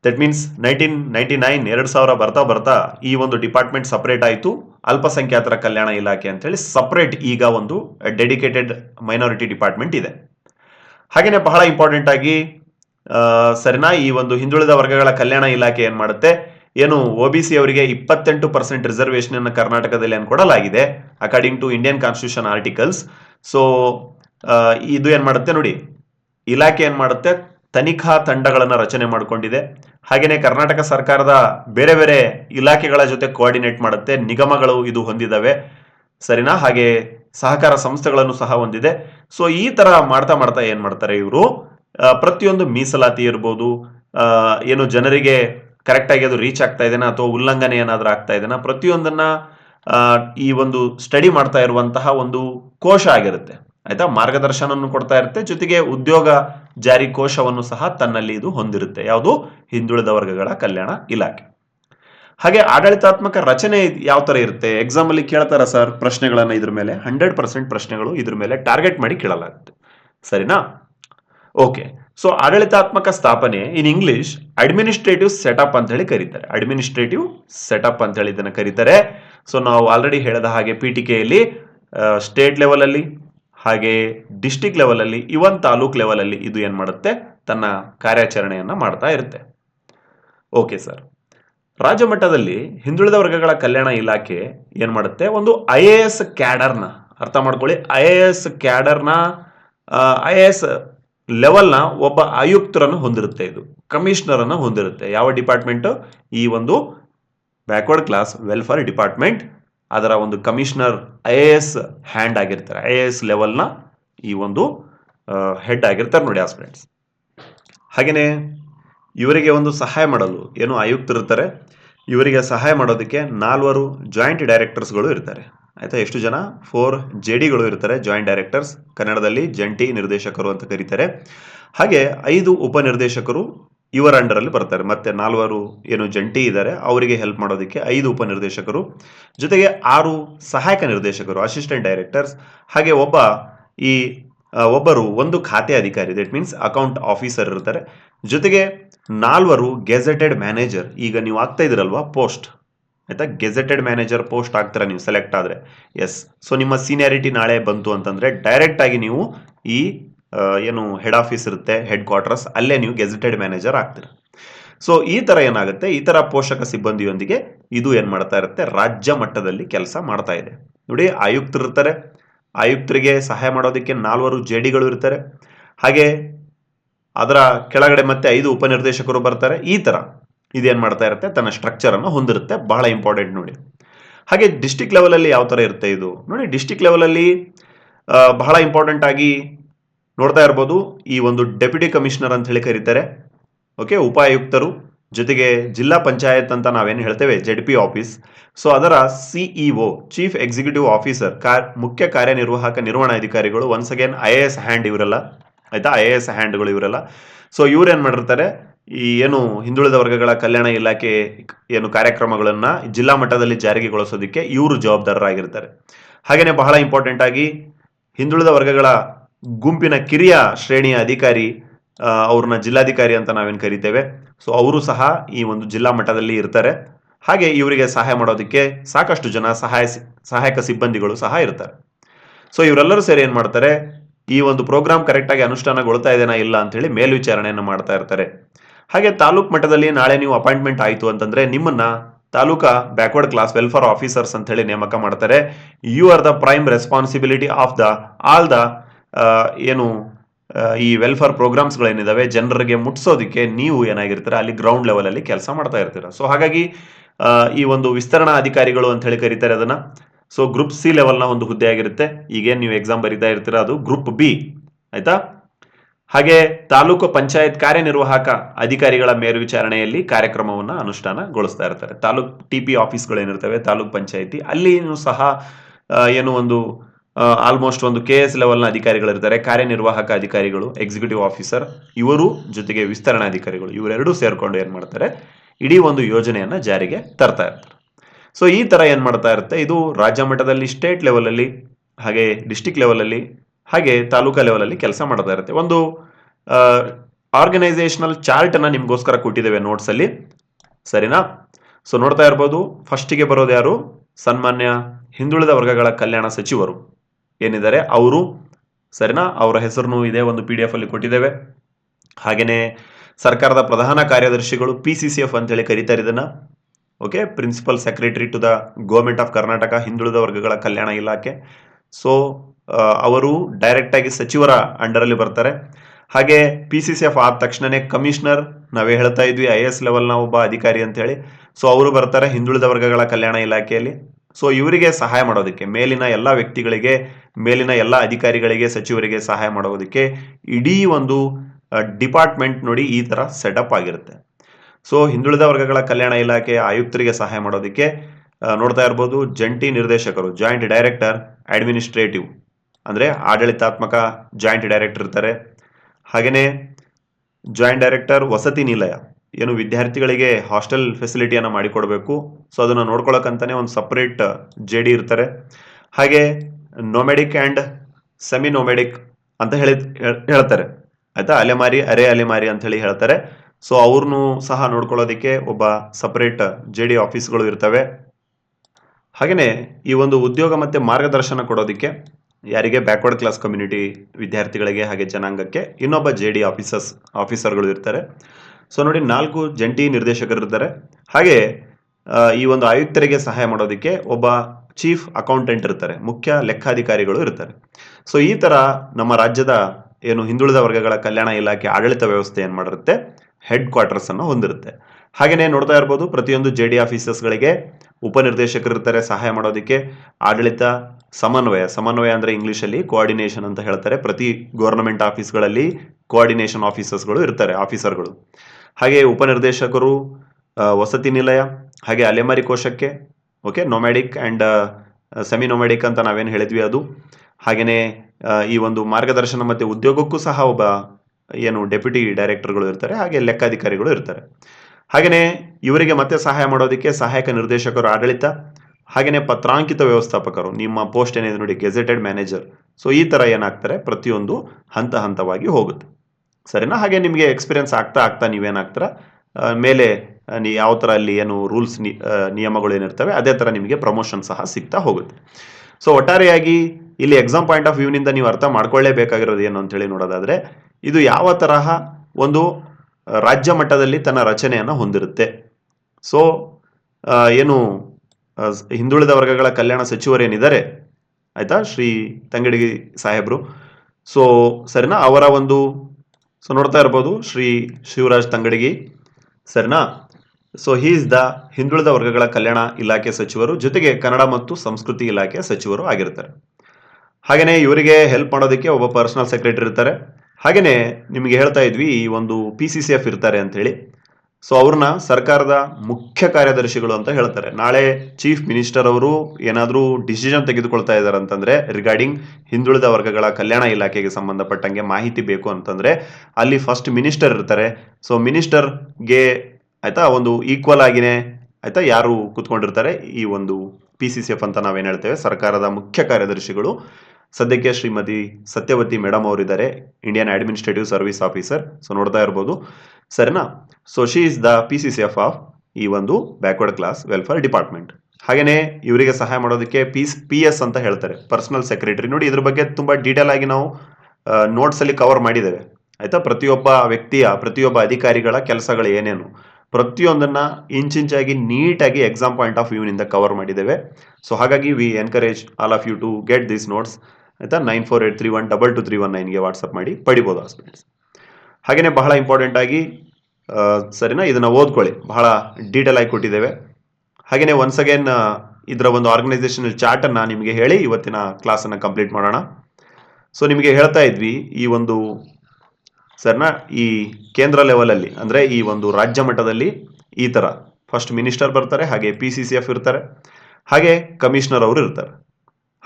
S1: that means nineteen ninety nine ಎರಡು ಸಾವಿರ ಬರ್ತಾ ಬರ್ತಾ ಈ ಒಂದು ಡಿಪಾರ್ಟ್ಮೆಂಟ್ ಸಪ್ರೇಟ್ ಆಯಿತು. ಅಲ್ಪಸಂಖ್ಯಾತರ ಕಲ್ಯಾಣ ಇಲಾಖೆ ಅಂತ ಹೇಳಿ ಸಪರೇಟ್ ಈಗ ಒಂದು ಡೆಡಿಕೇಟೆಡ್ ಮೈನಾರಿಟಿ ಡಿಪಾರ್ಟ್ಮೆಂಟ್ ಇದೆ. ಹಾಗೆಯೇ ಬಹಳ ಇಂಪಾರ್ಟೆಂಟ್ ಆಗಿ ಸರಿನಾ, ಈ ಒಂದು ಹಿಂದುಳಿದ ವರ್ಗಗಳ ಕಲ್ಯಾಣ ಇಲಾಖೆ ಏನು ಮಾಡುತ್ತೆ? ಏನು ಒ ಬಿ ಸಿ ಅವರಿಗೆ ಇಪ್ಪತ್ತೆಂಟು ಪರ್ಸೆಂಟ್ ರಿಸರ್ವೇಶನ್ ಅನ್ನು ಕರ್ನಾಟಕದಲ್ಲಿ ಏನು ಕೊಡಲಾಗಿದೆ according to Indian constitution articles so ಇದು ಏನ್ ಮಾಡುತ್ತೆ ನೋಡಿ, ಇಲಾಖೆ ಏನ್ ಮಾಡುತ್ತೆ, ತನಿಖಾ ತಂಡಗಳನ್ನು ರಚನೆ ಮಾಡಿಕೊಂಡಿದೆ. ಹಾಗೆಯೇ ಕರ್ನಾಟಕ ಸರ್ಕಾರದ ಬೇರೆ ಬೇರೆ ಇಲಾಖೆಗಳ ಜೊತೆ ಕೋಆರ್ಡಿನೇಟ್ ಮಾಡುತ್ತೆ, ನಿಗಮಗಳು ಇದು ಹೊಂದಿದವೆ. ಸರಿನಾ? ಹಾಗೆ ಸಹಕಾರ ಸಂಸ್ಥೆಗಳನ್ನು ಸಹ ಹೊಂದಿದೆ. ಸೊ ಈ ತರ ಮಾಡ್ತಾ ಮಾಡ್ತಾ ಏನ್ ಮಾಡ್ತಾರೆ ಇವರು? ಪ್ರತಿಯೊಂದು ಮೀಸಲಾತಿ ಇರ್ಬೋದು ಏನು ಜನರಿಗೆ ಕರೆಕ್ಟ್ ಆಗಿ ಅದು ರೀಚ್ ಆಗ್ತಾ ಇದೇನಾ ಅಥವಾ ಉಲ್ಲಂಘನೆ ಏನಾದ್ರೂ ಆಗ್ತಾ ಇದೆಯಾ ಪ್ರತಿಯೊಂದನ್ನ ಈ ಒಂದು ಸ್ಟಡಿ ಮಾಡ್ತಾ ಇರುವಂತಹ ಒಂದು ಕೋಶ ಆಗಿರುತ್ತೆ. ಆಯ್ತಾ? ಮಾರ್ಗದರ್ಶನವನ್ನು ಕೊಡ್ತಾ ಇರುತ್ತೆ. ಜೊತೆಗೆ ಉದ್ಯೋಗ ಜಾರಿ ಕೋಶವನ್ನು ಸಹ ತನ್ನಲ್ಲಿ ಇದು ಹೊಂದಿರುತ್ತೆ. ಯಾವುದು? ಹಿಂದುಳಿದ ವರ್ಗಗಳ ಕಲ್ಯಾಣ ಇಲಾಖೆ. ಹಾಗೆ ಆಡಳಿತಾತ್ಮಕ ರಚನೆ ಯಾವ ತರ ಇರುತ್ತೆ? ಎಕ್ಸಾಮ್ ಅಲ್ಲಿ ಕೇಳ್ತಾರ ಸರ್ ಪ್ರಶ್ನೆಗಳನ್ನ ಇದ್ರ ಮೇಲೆ? ಹಂಡ್ರೆಡ್ ಪರ್ಸೆಂಟ್ ಪ್ರಶ್ನೆಗಳು ಇದ್ರ ಮೇಲೆ ಟಾರ್ಗೆಟ್ ಮಾಡಿ ಕೇಳಲಾಗುತ್ತೆ. ಸರಿನಾ? ಓಕೆ ಸೊ ಆಡಳಿತಾತ್ಮಕ ಸ್ಥಾಪನೆ ಇನ್ ಇಂಗ್ಲಿಷ್ ಅಡ್ಮಿನಿಸ್ಟ್ರೇಟಿವ್ ಸೆಟಪ್ ಅಂತ ಹೇಳಿ ಕರೀತಾರೆ. ಅಡ್ಮಿನಿಸ್ಟ್ರೇಟಿವ್ ಸೆಟಪ್ ಅಂತ ಹೇಳಿ ಇದನ್ನ ಕರೀತಾರೆ. ಸೊ ನಾವು ಆಲ್ರೆಡಿ ಹೇಳಿದ ಹಾಗೆ ಪೀಠಿಕೆಯಲ್ಲಿ ಸ್ಟೇಟ್ ಲೆವೆಲಲ್ಲಿ ಹಾಗೆ ಡಿಸ್ಟಿಕ್ ಲೆವೆಲಲ್ಲಿ ಇವನ್ ತಾಲೂಕ್ ಲೆವೆಲಲ್ಲಿ ಇದು ಏನು ಮಾಡುತ್ತೆ? ತನ್ನ ಕಾರ್ಯಾಚರಣೆಯನ್ನು ಮಾಡ್ತಾ ಇರುತ್ತೆ. ಓಕೆ ಸರ್ ರಾಜ್ಯ ಮಟ್ಟದಲ್ಲಿ ಹಿಂದುಳಿದ ವರ್ಗಗಳ ಕಲ್ಯಾಣ ಇಲಾಖೆ ಏನು ಮಾಡುತ್ತೆ? ಒಂದು ಐ ಎ ಎಸ್ ಕ್ಯಾಡರ್ನ ಅರ್ಥ ಮಾಡ್ಕೊಳ್ಳಿ. ಐ ಎ ಎಸ್ ಕ್ಯಾಡರ್ನ ಐ ಎ ಎಸ್ ಲೆವೆಲ್ನ ಒಬ್ಬ ಆಯುಕ್ತರನ್ನು ಹೊಂದಿರುತ್ತೆ ಇದು. ಕಮಿಷನರ್ ಹೊಂದಿರುತ್ತೆ. ಯಾವ ಡಿಪಾರ್ಟ್ಮೆಂಟ್ ಈ ಒಂದು ಬ್ಯಾಕ್ವರ್ಡ್ ಕ್ಲಾಸ್ ವೆಲ್ಫೇರ್ ಡಿಪಾರ್ಟ್ಮೆಂಟ್ ಅದರ ಒಂದು commissioner I A S hand ಆಗಿರ್ತಾರೆ. ಐ ಎ ಎಸ್ ಲೆವೆಲ್ನ ಈ ಒಂದು ಹೆಡ್ ಆಗಿರ್ತಾರೆ ನೋಡಿ ಆಸ್ಪಿರೆಂಟ್ಸ್ ಹಾಗೆಯೇ ಇವರಿಗೆ ಒಂದು ಸಹಾಯ ಮಾಡಲು ಏನು ಆಯುಕ್ತರಿರ್ತಾರೆ? ಇವರಿಗೆ ಸಹಾಯ ಮಾಡೋದಕ್ಕೆ ನಾಲ್ವರು ಜಾಯಿಂಟ್ ಡೈರೆಕ್ಟರ್ಸ್ಗಳು ಇರ್ತಾರೆ. ಆಯ್ತಾ, ಎಷ್ಟು ಜನ? ಫೋರ್ ಜೆ ಡಿಗಳು ಇರ್ತಾರೆ ಜಾಯಿಂಟ್ ಡೈರೆಕ್ಟರ್ಸ್ ಕನ್ನಡದಲ್ಲಿ ಜಂಟಿ ನಿರ್ದೇಶಕರು ಅಂತ ಕರೀತಾರೆ. ಹಾಗೆ ಐದು ಉಪನಿರ್ದೇಶಕರು ಇವರ ಅಂಡರಲ್ಲಿ ಬರ್ತಾರೆ. ಮತ್ತೆ ನಾಲ್ವರು ಏನು ಜಂಟಿ ಇದ್ದಾರೆ, ಅವರಿಗೆ ಹೆಲ್ಪ್ ಮಾಡೋದಕ್ಕೆ ಐದು ಉಪನಿರ್ದೇಶಕರು. ಜೊತೆಗೆ ಆರು ಸಹಾಯಕ ನಿರ್ದೇಶಕರು ಅಸಿಸ್ಟೆಂಟ್ ಡೈರೆಕ್ಟರ್ಸ್ ಹಾಗೆ ಒಬ್ಬ ಈ ಒಬ್ಬರು ಒಂದು ಖಾತೆ ಅಧಿಕಾರಿ ದಟ್ ಮೀನ್ಸ್ ಅಕೌಂಟ್ ಆಫೀಸರ್ ಇರ್ತಾರೆ. ಜೊತೆಗೆ ನಾಲ್ವರು ಗೆಜೆಟೆಡ್ ಮ್ಯಾನೇಜರ್ ಈಗ ನೀವು ಆಗ್ತಾ ಇದ್ದೀರಲ್ವಾ ಪೋಸ್ಟ್ ಆಯ್ತಾ? ಗೆಜೆಟೆಡ್ ಮ್ಯಾನೇಜರ್ ಪೋಸ್ಟ್ ಆಗ್ತೀರಾ ನೀವು ಸೆಲೆಕ್ಟ್ ಆದರೆ? ಎಸ್ ಸೊ ನಿಮ್ಮ ಸೀನಿಯಾರಿಟಿ ನಾಳೆ ಬಂತು ಅಂತಂದ್ರೆ ಡೈರೆಕ್ಟ್ ಆಗಿ ನೀವು ಈ ಏನು ಹೆಡ್ ಆಫೀಸ್ ಇರುತ್ತೆ ಹೆಡ್ ಕ್ವಾರ್ಟರ್ಸ್ ಅಲ್ಲೇ ನೀವು ಗೆಜೆಟೆಡ್ ಮ್ಯಾನೇಜರ್ ಆಗ್ತೀರಾ. ಸೊ ಈ ತರ ಏನಾಗುತ್ತೆ? ಈ ತರ ಪೋಷಕ ಸಿಬ್ಬಂದಿಯೊಂದಿಗೆ ಇದು ಏನು ಮಾಡ್ತಾ ಇರುತ್ತೆ? ರಾಜ್ಯ ಮಟ್ಟದಲ್ಲಿ ಕೆಲಸ ಮಾಡ್ತಾ ಇದೆ. ನೋಡಿ ಆಯುಕ್ತರಿರ್ತಾರೆ ಆಯುಕ್ತರಿಗೆ ಸಹಾಯ ಮಾಡೋದಕ್ಕೆ ನಾಲ್ವರು ಜೆ ಡಿಗಳು ಇರ್ತಾರೆ. ಹಾಗೆ ಅದರ ಕೆಳಗಡೆ ಮತ್ತೆ ಐದು ಉಪನಿರ್ದೇಶಕರು ಬರ್ತಾರೆ. ಈ ತರ. ಇದೇನ್ ಮಾಡ್ತಾ ಇರುತ್ತೆ? ತನ್ನ ಸ್ಟ್ರಕ್ಚರ್ ಅನ್ನು ಹೊಂದಿರುತ್ತೆ. ಬಹಳ ಇಂಪಾರ್ಟೆಂಟ್ ನೋಡಿ. ಹಾಗೆ ಡಿಸ್ಟಿಕ್ ಲೆವೆಲಲ್ಲಿ ಯಾವ ತರ ಇರುತ್ತೆ ಇದು? ನೋಡಿ ಡಿಸ್ಟಿಕ್ ಲೆವೆಲಲ್ಲಿ ಬಹಳ ಇಂಪಾರ್ಟೆಂಟ್ ಆಗಿ ನೋಡ್ತಾ ಇರ್ಬೋದು. ಈ ಒಂದು ಡೆಪ್ಯೂಟಿ ಕಮಿಷನರ್ ಅಂತ ಹೇಳಿ ಕರೀತಾರೆ. ಓಕೆ ಉಪಾಯುಕ್ತರು ಜೊತೆಗೆ ಜಿಲ್ಲಾ ಪಂಚಾಯತ್ ಅಂತ ನಾವೇನು ಹೇಳ್ತೇವೆ? ಜೆಡ್ ಪಿ ಆಫೀಸ್ ಸೊ ಅದರ ಸಿಇಒ ಚೀಫ್ ಎಕ್ಸಿಕ್ಯೂಟಿವ್ ಆಫೀಸರ್ ಕಾರ್ ಮುಖ್ಯ ಕಾರ್ಯನಿರ್ವಾಹಕ ನಿರ್ವಹಣಾಧಿಕಾರಿಗಳು once again I A S hand ಇವರಲ್ಲ. ಆಯ್ತಾ? ಐ ಎ ಎಸ್ ಹ್ಯಾಂಡ್ಗಳು ಇವರಲ್ಲ. ಸೊ ಇವ್ರು ಏನು ಮಾಡಿರ್ತಾರೆ? ಈ ಏನು ಹಿಂದುಳಿದ ವರ್ಗಗಳ ಕಲ್ಯಾಣ ಇಲಾಖೆ ಏನು ಕಾರ್ಯಕ್ರಮಗಳನ್ನು ಜಿಲ್ಲಾ ಮಟ್ಟದಲ್ಲಿ ಜಾರಿಗೆಗೊಳಿಸೋದಕ್ಕೆ ಇವರು ಜವಾಬ್ದಾರರಾಗಿರ್ತಾರೆ. ಹಾಗೆಯೇ ಬಹಳ ಇಂಪಾರ್ಟೆಂಟ್ ಆಗಿ ಹಿಂದುಳಿದ ವರ್ಗಗಳ ಗುಂಪಿನ ಕಿರಿಯ ಶ್ರೇಣಿಯ ಅಧಿಕಾರಿ ಅವ್ರನ್ನ ಜಿಲ್ಲಾಧಿಕಾರಿ ಅಂತ ನಾವೇನು ಕರಿತೇವೆ. ಸೊ ಅವರು ಸಹ ಈ ಒಂದು ಜಿಲ್ಲಾ ಮಟ್ಟದಲ್ಲಿ ಇರ್ತಾರೆ. ಹಾಗೆ ಇವರಿಗೆ ಸಹಾಯ ಮಾಡೋದಕ್ಕೆ ಸಾಕಷ್ಟು ಜನ ಸಹಾಯ ಸಹಾಯಕ ಸಿಬ್ಬಂದಿಗಳು ಸಹ ಇರ್ತಾರೆ. ಸೊ ಇವರೆಲ್ಲರೂ ಸೇರಿ ಏನು ಮಾಡ್ತಾರೆ, ಈ ಒಂದು ಪ್ರೋಗ್ರಾಮ್ ಕರೆಕ್ಟಾಗಿ ಅನುಷ್ಠಾನಗೊಳ್ತಾ ಇದೇನಾ ಇಲ್ಲ ಅಂತ ಹೇಳಿ ಮೇಲ್ವಿಚಾರಣೆಯನ್ನು ಮಾಡ್ತಾ ಇರ್ತಾರೆ. ಹಾಗೆ ತಾಲೂಕ್ ಮಟ್ಟದಲ್ಲಿ ನಾಳೆ ನೀವು ಅಪಾಯಿಂಟ್ಮೆಂಟ್ ಆಯಿತು ಅಂತಂದ್ರೆ ನಿಮ್ಮನ್ನ taluka backward class welfare officers ಅಂತ ಹೇಳಿ ನೇಮಕ ಮಾಡ್ತಾರೆ. You are the prime responsibility of the all the ಏನು ಈ ವೆಲ್ಫೇರ್ ಪ್ರೋಗ್ರಾಮ್ಸ್ಗಳೇನಿದಾವೆ ಜನರಿಗೆ ಮುಟ್ಸೋದಕ್ಕೆ ನೀವು ಏನಾಗಿರ್ತೀರ ಅಲ್ಲಿ ಗ್ರೌಂಡ್ ಲೆವೆಲಲ್ಲಿ ಕೆಲಸ ಮಾಡ್ತಾ ಇರ್ತೀರ. ಸೊ ಹಾಗಾಗಿ ಈ ಒಂದು ವಿಸ್ತರಣಾ ಅಧಿಕಾರಿಗಳು ಅಂತ ಹೇಳಿ ಕರೀತಾರೆ ಅದನ್ನ. ಸೊ ಗ್ರೂಪ್ ಸಿ ಲೆವೆಲ್ನ ಒಂದು ಹುದ್ದೆ ಆಗಿರುತ್ತೆ. ಈಗೇನು ನೀವು ಎಕ್ಸಾಮ್ ಬರಿತಾ ಇರ್ತೀರ ಅದು ಗ್ರೂಪ್ ಬಿ ಆಯ್ತಾ? ಹಾಗೆ ತಾಲೂಕು ಪಂಚಾಯತ್ ಕಾರ್ಯನಿರ್ವಾಹಕ ಅಧಿಕಾರಿಗಳ ಮೇಲ್ವಿಚಾರಣೆಯಲ್ಲಿ ಕಾರ್ಯಕ್ರಮವನ್ನು ಅನುಷ್ಠಾನಗೊಳಿಸ್ತಾ ಇರ್ತಾರೆ. ತಾಲೂಕ್ ಟಿ ಪಿ ಆಫೀಸ್ಗಳು ಏನಿರ್ತವೆ ತಾಲೂಕ್ ಪಂಚಾಯತಿ, ಅಲ್ಲಿನೂ ಸಹ ಏನು ಒಂದು ಆಲ್ಮೋಸ್ಟ್ ಒಂದು ಕೆ ಎಸ್ ಲೆವೆಲ್ನ ಅಧಿಕಾರಿಗಳಿರ್ತಾರೆ. ಕಾರ್ಯನಿರ್ವಾಹಕ ಅಧಿಕಾರಿಗಳು ಎಕ್ಸಿಕ್ಯೂಟಿವ್ ಆಫೀಸರ್ ಇವರು ಜೊತೆಗೆ ವಿಸ್ತರಣಾ ಅಧಿಕಾರಿಗಳು, ಇವರೆರಡೂ ಸೇರಿಕೊಂಡು ಏನ್ ಮಾಡ್ತಾರೆ, ಇಡೀ ಒಂದು ಯೋಜನೆಯನ್ನ ಜಾರಿಗೆ ತರ್ತಾ ಇರ್ತಾರೆ. ಸೊ ಈ ತರ ಏನ್ ಮಾಡ್ತಾ ಇರುತ್ತೆ, ಇದು ರಾಜ್ಯ ಮಟ್ಟದಲ್ಲಿ ಸ್ಟೇಟ್ ಲೆವೆಲಲ್ಲಿ ಹಾಗೆ ಡಿಸ್ಟಿಕ್ ಲೆವೆಲ್ ಅಲ್ಲಿ ಹಾಗೆ ತಾಲೂಕಾ ಲೆವೆಲಲ್ಲಿ ಕೆಲಸ ಮಾಡ್ತಾ ಇರುತ್ತೆ. ಒಂದು ಆರ್ಗನೈಸೇಷನಲ್ ಚಾರ್ಟ್ ಅನ್ನ ನಿಮ್ಗೋಸ್ಕರ ಕೊಟ್ಟಿದ್ದೇವೆ ನೋಟ್ಸ್ ಅಲ್ಲಿ. ಸರಿನಾ? ಸೊ ನೋಡ್ತಾ ಇರ್ಬೋದು ಫಸ್ಟಿಗೆ ಬರೋದು ಯಾರು? ಸನ್ಮಾನ್ಯ ಹಿಂದುಳಿದ ವರ್ಗಗಳ ಕಲ್ಯಾಣ ಸಚಿವರು. ಏನಿದ್ದಾರೆ? ಅವರು. ಸರಿನಾ? ಅವರ ಹೆಸರನ್ನು ಇದೆ ಒಂದು ಪಿ ಡಿ ಎಫ್ ಅಲ್ಲಿ ಕೊಟ್ಟಿದ್ದೇವೆ. ಹಾಗೆಯೇ ಸರ್ಕಾರದ ಪ್ರಧಾನ ಕಾರ್ಯದರ್ಶಿಗಳು ಪಿ ಸಿ ಸಿ ಎಫ್ ಅಂತೇಳಿ ಕರೀತಾರೆ ಇದನ್ನು. Okay principal secretary to the government of Karnataka ಹಿಂದುಳಿದ ವರ್ಗಗಳ ಕಲ್ಯಾಣ ಇಲಾಖೆ. ಸೊ ಅವರು ಡೈರೆಕ್ಟ್ ಆಗಿ ಸಚಿವರ ಅಂಡರಲ್ಲಿ ಬರ್ತಾರೆ. ಹಾಗೆ ಪಿ ಸಿ ಸಿ ಎಫ್ ಆದ ತಕ್ಷಣನೇ ಕಮಿಷನರ್ ನಾವೇ ಹೇಳ್ತಾ ಇದ್ವಿ ಐ ಎಸ್ ಲೆವೆಲ್ನ ಒಬ್ಬ ಅಧಿಕಾರಿ ಅಂತ ಹೇಳಿ. ಸೊ ಅವರು ಬರ್ತಾರೆ ಹಿಂದುಳಿದ ವರ್ಗಗಳ ಕಲ್ಯಾಣ ಇಲಾಖೆಯಲ್ಲಿ. ಸೊ ಇವರಿಗೆ ಸಹಾಯ ಮಾಡೋದಕ್ಕೆ, ಮೇಲಿನ ಎಲ್ಲ ವ್ಯಕ್ತಿಗಳಿಗೆ, ಮೇಲಿನ ಎಲ್ಲ ಅಧಿಕಾರಿಗಳಿಗೆ, ಸಚಿವರಿಗೆ ಸಹಾಯ ಮಾಡೋದಕ್ಕೆ ಇಡೀ ಒಂದು ಡಿಪಾರ್ಟ್ಮೆಂಟ್ ನೋಡಿ ಈ ತರ ಸೆಟಪ್ ಆಗಿರುತ್ತೆ. ಸೊ ಹಿಂದುಳಿದ ವರ್ಗಗಳ ಕಲ್ಯಾಣ ಇಲಾಖೆ ಆಯುಕ್ತರಿಗೆ ಸಹಾಯ ಮಾಡೋದಕ್ಕೆ ನೋಡ್ತಾ ಇರ್ಬೋದು, ಜಂಟಿ ನಿರ್ದೇಶಕರು ಜಾಯಿಂಟ್ ಡೈರೆಕ್ಟರ್ ಅಡ್ಮಿನಿಸ್ಟ್ರೇಟಿವ್ ಅಂದ್ರೆ ಆಡಳಿತಾತ್ಮಕ ಜಾಯಿಂಟ್ ಡೈರೆಕ್ಟರ್ ಇರ್ತಾರೆ. ಹಾಗೆಯೇ ಜಾಯಿಂಟ್ ಡೈರೆಕ್ಟರ್ ವಸತಿ ನಿಲಯ ಏನು ವಿದ್ಯಾರ್ಥಿಗಳಿಗೆ ಹಾಸ್ಟೆಲ್ ಫೆಸಿಲಿಟಿಯನ್ನು ಮಾಡಿಕೊಡಬೇಕು. ಸೊ ಅದನ್ನು ನೋಡ್ಕೊಳಕ್ಕಂತಾನೆ ಒಂದು ಸಪ್ರೇಟ್ ಜೆ ಡಿ ಇರ್ತಾರೆ. ಹಾಗೆ ನೊಮೆಡಿಕ್ ಆ್ಯಂಡ್ ಸೆಮಿ ನೊಮೆಡಿಕ್ ಅಂತ ಹೇಳಿ ಹೇಳ್ತಾರೆ. ಆಯಿತಾ? ಅಲೆಮಾರಿ ಅರೆ ಅಲೆಮಾರಿ ಅಂತ ಹೇಳಿ ಹೇಳ್ತಾರೆ. ಸೊ ಅವ್ರನ್ನೂ ಸಹ ನೋಡ್ಕೊಳ್ಳೋದಕ್ಕೆ ಒಬ್ಬ ಸಪ್ರೇಟ್ ಜೆ ಡಿ ಆಫೀಸ್ಗಳು ಇರ್ತವೆ. ಹಾಗೆಯೇ ಈ ಒಂದು ಉದ್ಯೋಗ ಮತ್ತು ಮಾರ್ಗದರ್ಶನ ಕೊಡೋದಕ್ಕೆ ಯಾರಿಗೆ ಬ್ಯಾಕ್ವರ್ಡ್ ಕ್ಲಾಸ್ ಕಮ್ಯುನಿಟಿ ವಿದ್ಯಾರ್ಥಿಗಳಿಗೆ ಹಾಗೆ ಜನಾಂಗಕ್ಕೆ ಇನ್ನೊಬ್ಬ ಜೆ ಡಿ ಆಫೀಸರ್ಸ್ ಆಫೀಸರ್ಗಳು ಇರ್ತಾರೆ. ಸೊ ನೋಡಿ ನಾಲ್ಕು ಜಂಟಿ ನಿರ್ದೇಶಕರು ಇರ್ತಾರೆ. ಹಾಗೆ ಈ ಒಂದು ಆಯುಕ್ತರಿಗೆ ಸಹಾಯ ಮಾಡೋದಕ್ಕೆ ಒಬ್ಬ ಚೀಫ್ ಅಕೌಂಟೆಂಟ್ ಇರ್ತಾರೆ. ಮುಖ್ಯ ಲೆಕ್ಕಾಧಿಕಾರಿಗಳು ಇರ್ತಾರೆ. ಸೊ ಈ ತರ ನಮ್ಮ ರಾಜ್ಯದ ಏನು ಹಿಂದುಳಿದ ವರ್ಗಗಳ ಕಲ್ಯಾಣ ಇಲಾಖೆ ಆಡಳಿತ ವ್ಯವಸ್ಥೆ ಏನು ಮಾಡಿರುತ್ತೆ? ಹೆಡ್ ಕ್ವಾರ್ಟರ್ಸ್ ಅನ್ನು ಹೊಂದಿರುತ್ತೆ. ಹಾಗೆಯೇ ನೋಡ್ತಾ ಇರ್ಬೋದು, ಪ್ರತಿಯೊಂದು ಜೆ ಡಿ ಆಫೀಸರ್ಸ್ಗಳಿಗೆ ಉಪನಿರ್ದೇಶಕರು ಇರ್ತಾರೆ. ಸಹಾಯ ಮಾಡೋದಕ್ಕೆ ಆಡಳಿತ ಸಮನ್ವಯ. ಸಮನ್ವಯ ಅಂದ್ರೆ ಇಂಗ್ಲಿಷಲ್ಲಿ ಕೋಆರ್ಡಿನೇಷನ್ ಅಂತ ಹೇಳ್ತಾರೆ. ಪ್ರತಿ ಗವರ್ನಮೆಂಟ್ ಆಫೀಸ್ಗಳಲ್ಲಿ ಕೋಆರ್ಡಿನೇಷನ್ ಆಫೀಸರ್ಸ್ಗಳು ಇರ್ತಾರೆ ಆಫೀಸರ್ಗಳು ಹಾಗೆ ಉಪನಿರ್ದೇಶಕರು ವಸತಿ ನಿಲಯ, ಹಾಗೆ ಅಲೆಮಾರಿ ಕೋಶಕ್ಕೆ okay nomadic and semi nomadic ಅಂತ ನಾವೇನು ಹೇಳಿದ್ವಿ ಅದು. ಹಾಗೆಯೇ ಈ ಒಂದು ಮಾರ್ಗದರ್ಶನ ಮತ್ತು ಉದ್ಯೋಗಕ್ಕೂ ಸಹ ಒಬ್ಬ ಏನು ಡೆಪ್ಯೂಟಿ ಡೈರೆಕ್ಟರ್ಗಳು ಇರ್ತಾರೆ, ಹಾಗೆ ಲೆಕ್ಕಾಧಿಕಾರಿಗಳು ಇರ್ತಾರೆ. ಹಾಗೆಯೇ ಇವರಿಗೆ ಮತ್ತೆ ಸಹಾಯ ಮಾಡೋದಕ್ಕೆ ಸಹಾಯಕ ನಿರ್ದೇಶಕರು ಆಡಳಿತ ಹಾಗೆಯೇ ಪತ್ರಾಂಕಿತ ವ್ಯವಸ್ಥಾಪಕರು, ನಿಮ್ಮ ಪೋಸ್ಟ್ ಏನಿದೆ ನೋಡಿ, ಗೆಜೆಟೆಡ್ ಮ್ಯಾನೇಜರ್. ಸೊ ಈ ಥರ ಏನಾಗ್ತಾರೆ? ಪ್ರತಿಯೊಂದು ಹಂತ ಹಂತವಾಗಿ ಹೋಗುತ್ತೆ. ಸರಿನಾ? ಹಾಗೆ ನಿಮಗೆ ಎಕ್ಸ್ಪೀರಿಯನ್ಸ್ ಆಗ್ತಾ ಆಗ್ತಾ ನೀವೇನಾಗ್ತೀರ? ಮೇಲೆ ನೀ ಯಾವ ಥರ ಅಲ್ಲಿ ಏನು ರೂಲ್ಸ್ ನಿಯಮಗಳು ಏನಿರ್ತವೆ, ಅದೇ ಥರ ನಿಮಗೆ ಪ್ರಮೋಷನ್ ಸಹ ಸಿಗ್ತಾ ಹೋಗುತ್ತೆ. ಸೊ ಒಟ್ಟಾರೆಯಾಗಿ ಇಲ್ಲಿ ಎಕ್ಸಾಮ್ ಪಾಯಿಂಟ್ ಆಫ್ ವ್ಯೂನಿಂದ ನೀವು ಅರ್ಥ ಮಾಡ್ಕೊಳ್ಳೇಬೇಕಾಗಿರೋದು ಏನು ಅಂತೇಳಿ ನೋಡೋದಾದರೆ, ಇದು ಯಾವ ತರಹ ಒಂದು ರಾಜ್ಯ ಮಟ್ಟದಲ್ಲಿ ತನ್ನ ರಚನೆಯನ್ನು ಹೊಂದಿರುತ್ತೆ. ಸೊ ಏನು ಹಿಂದುಳಿದ ವರ್ಗಗಳ ಕಲ್ಯಾಣ ಸಚಿವರೇನಿದ್ದಾರೆ ಆಯ್ತಾ? ಶ್ರೀ ತಂಗಡಿಗಿ ಸಾಹೇಬರು. ಸೊ ಸರಿನಾ, ಅವರ ಒಂದು ಸೊ ನೋಡ್ತಾ ಇರ್ಬೋದು, ಶ್ರೀ ಶಿವರಾಜ್ ತಂಗಡಿಗಿ. ಸರಿನಾ ಸೊ ಹೀ ಇಸ್ ದ ಹಿಂದುಳಿದ ವರ್ಗಗಳ ಕಲ್ಯಾಣ ಇಲಾಖೆ ಸಚಿವರು, ಜೊತೆಗೆ ಕನ್ನಡ ಮತ್ತು ಸಂಸ್ಕೃತಿ ಇಲಾಖೆ ಸಚಿವರು ಆಗಿರ್ತಾರೆ. ಹಾಗೆಯೇ ಇವರಿಗೆ ಹೆಲ್ಪ್ ಮಾಡೋದಕ್ಕೆ ಒಬ್ಬ ಪರ್ಸನಲ್ ಸೆಕ್ರೆಟರಿ ಇರ್ತಾರೆ. ಹಾಗೆಯೇ ನಿಮಗೆ ಹೇಳ್ತಾ ಇದ್ವಿ, ಈ ಒಂದು ಪಿ ಸಿ ಸಿ ಎಫ್ ಇರ್ತಾರೆ ಅಂತೇಳಿ. ಸೊ ಅವ್ರನ್ನ ಸರ್ಕಾರದ ಮುಖ್ಯ ಕಾರ್ಯದರ್ಶಿಗಳು ಅಂತ ಹೇಳ್ತಾರೆ. ನಾಳೆ ಚೀಫ್ ಮಿನಿಸ್ಟರ್ ಅವರು ಏನಾದರೂ ಡಿಸಿಷನ್ ತೆಗೆದುಕೊಳ್ತಾ ಇದ್ದಾರೆ ಅಂತಂದ್ರೆ ರಿಗಾರ್ಡಿಂಗ್ ಹಿಂದುಳಿದ ವರ್ಗಗಳ ಕಲ್ಯಾಣ ಇಲಾಖೆಗೆ ಸಂಬಂಧಪಟ್ಟಂಗೆ ಮಾಹಿತಿ ಬೇಕು ಅಂತಂದ್ರೆ, ಅಲ್ಲಿ ಫಸ್ಟ್ ಮಿನಿಸ್ಟರ್ ಇರ್ತಾರೆ. ಸೊ ಮಿನಿಸ್ಟರ್ಗೆ ಆಯ್ತಾ, ಒಂದು ಈಕ್ವಲ್ ಆಗಿನೇ ಆಯ್ತಾ, ಯಾರು ಕುತ್ಕೊಂಡಿರ್ತಾರೆ? ಈ ಒಂದು ಪಿ ಸಿ ಸಿ ಎಫ್ ಅಂತ ನಾವೇನು ಹೇಳ್ತೇವೆ? ಸರ್ಕಾರದ ಮುಖ್ಯ ಕಾರ್ಯದರ್ಶಿಗಳು. ಸದ್ಯಕ್ಕೆ ಶ್ರೀಮತಿ ಸತ್ಯವತಿ ಮೇಡಮ್ ಅವರಿದ್ದಾರೆ. Indian administrative service officer so ನೋಡ್ತಾ ಇರ್ಬೋದು. ಸರಿನಾ? So she is the P C C F of ಈ ಒಂದು ಬ್ಯಾಕ್ವರ್ಡ್ ಕ್ಲಾಸ್ ವೆಲ್ಫೇರ್ ಡಿಪಾರ್ಟ್ಮೆಂಟ್ ಹಾಗೆಯೇ ಇವರಿಗೆ ಸಹಾಯ ಮಾಡೋದಕ್ಕೆ ಪೀಸ್ ಪಿ ಎಸ್ ಅಂತ ಹೇಳ್ತಾರೆ. ಪರ್ಸನಲ್ ಸೆಕ್ರೆಟರಿ ನೋಡಿ, ಇದ್ರ ಬಗ್ಗೆ ತುಂಬ ಡೀಟೇಲ್ ಆಗಿ ನಾವು ನೋಟ್ಸ್ ಅಲ್ಲಿ ಕವರ್ ಮಾಡಿದ್ದೇವೆ. ಆಯಿತಾ? ಪ್ರತಿಯೊಬ್ಬ ವ್ಯಕ್ತಿಯ, ಪ್ರತಿಯೊಬ್ಬ ಅಧಿಕಾರಿಗಳ ಕೆಲಸಗಳು ಏನೇನು? ಪ್ರತಿಯೊಂದನ್ನ ಇಂಚಿಂಚಾಗಿ ನೀಟಾಗಿ ಎಕ್ಸಾಮ್ ಪಾಯಿಂಟ್ ಆಫ್ ವ್ಯೂನಿಂದ ಕವರ್ ಮಾಡಿದ್ದೇವೆ. ಸೊ ಹಾಗಾಗಿ we encourage all of you to get these notes ಆಯಿತಾ? Nine four eight three one double two three one ನೈನ್ಗೆ WhatsApp ಮಾಡಿ. ಪಡಿಬೋದು ಸ್ಟೂಡೆಂಟ್ಸ್ ಹಾಗೆಯೇ ಬಹಳ ಇಂಪಾರ್ಟೆಂಟ್ ಆಗಿ ಸರಿನಾ? ಇದನ್ನ ಓದ್ಕೊಳ್ಳಿ. ಬಹಳ ಡೀಟೇಲ್ ಆಗಿ ಕೊಟ್ಟಿದ್ದೇವೆ. ಹಾಗೆಯೇ ಒನ್ಸ್ ಅಗೇನ್ ಇದರ ಒಂದು ಆರ್ಗನೈಸೇಷನಲ್ ಚಾರ್ಟನ್ನು ನಿಮಗೆ ಹೇಳಿ, ಇವತ್ತಿನ ಕ್ಲಾಸನ್ನು ಕಂಪ್ಲೀಟ್ ಮಾಡೋಣ. ಸೊ ನಿಮಗೆ ಹೇಳ್ತಾ ಇದ್ವಿ, ಈ ಒಂದು, ಸರ್ನ? ಈ ಕೇಂದ್ರ ಲೆವೆಲಲ್ಲಿ ಅಂದರೆ ಈ ಒಂದು ರಾಜ್ಯ ಮಟ್ಟದಲ್ಲಿ ಈ ಥರ ಫಸ್ಟ್ ಮಿನಿಸ್ಟರ್ ಬರ್ತಾರೆ, ಹಾಗೆ ಪಿ ಸಿ ಸಿ ಎಫ್ ಇರ್ತಾರೆ. ಹಾಗೆ ಕಮಿಷನರ್ ಅವರು ಇರ್ತಾರೆ.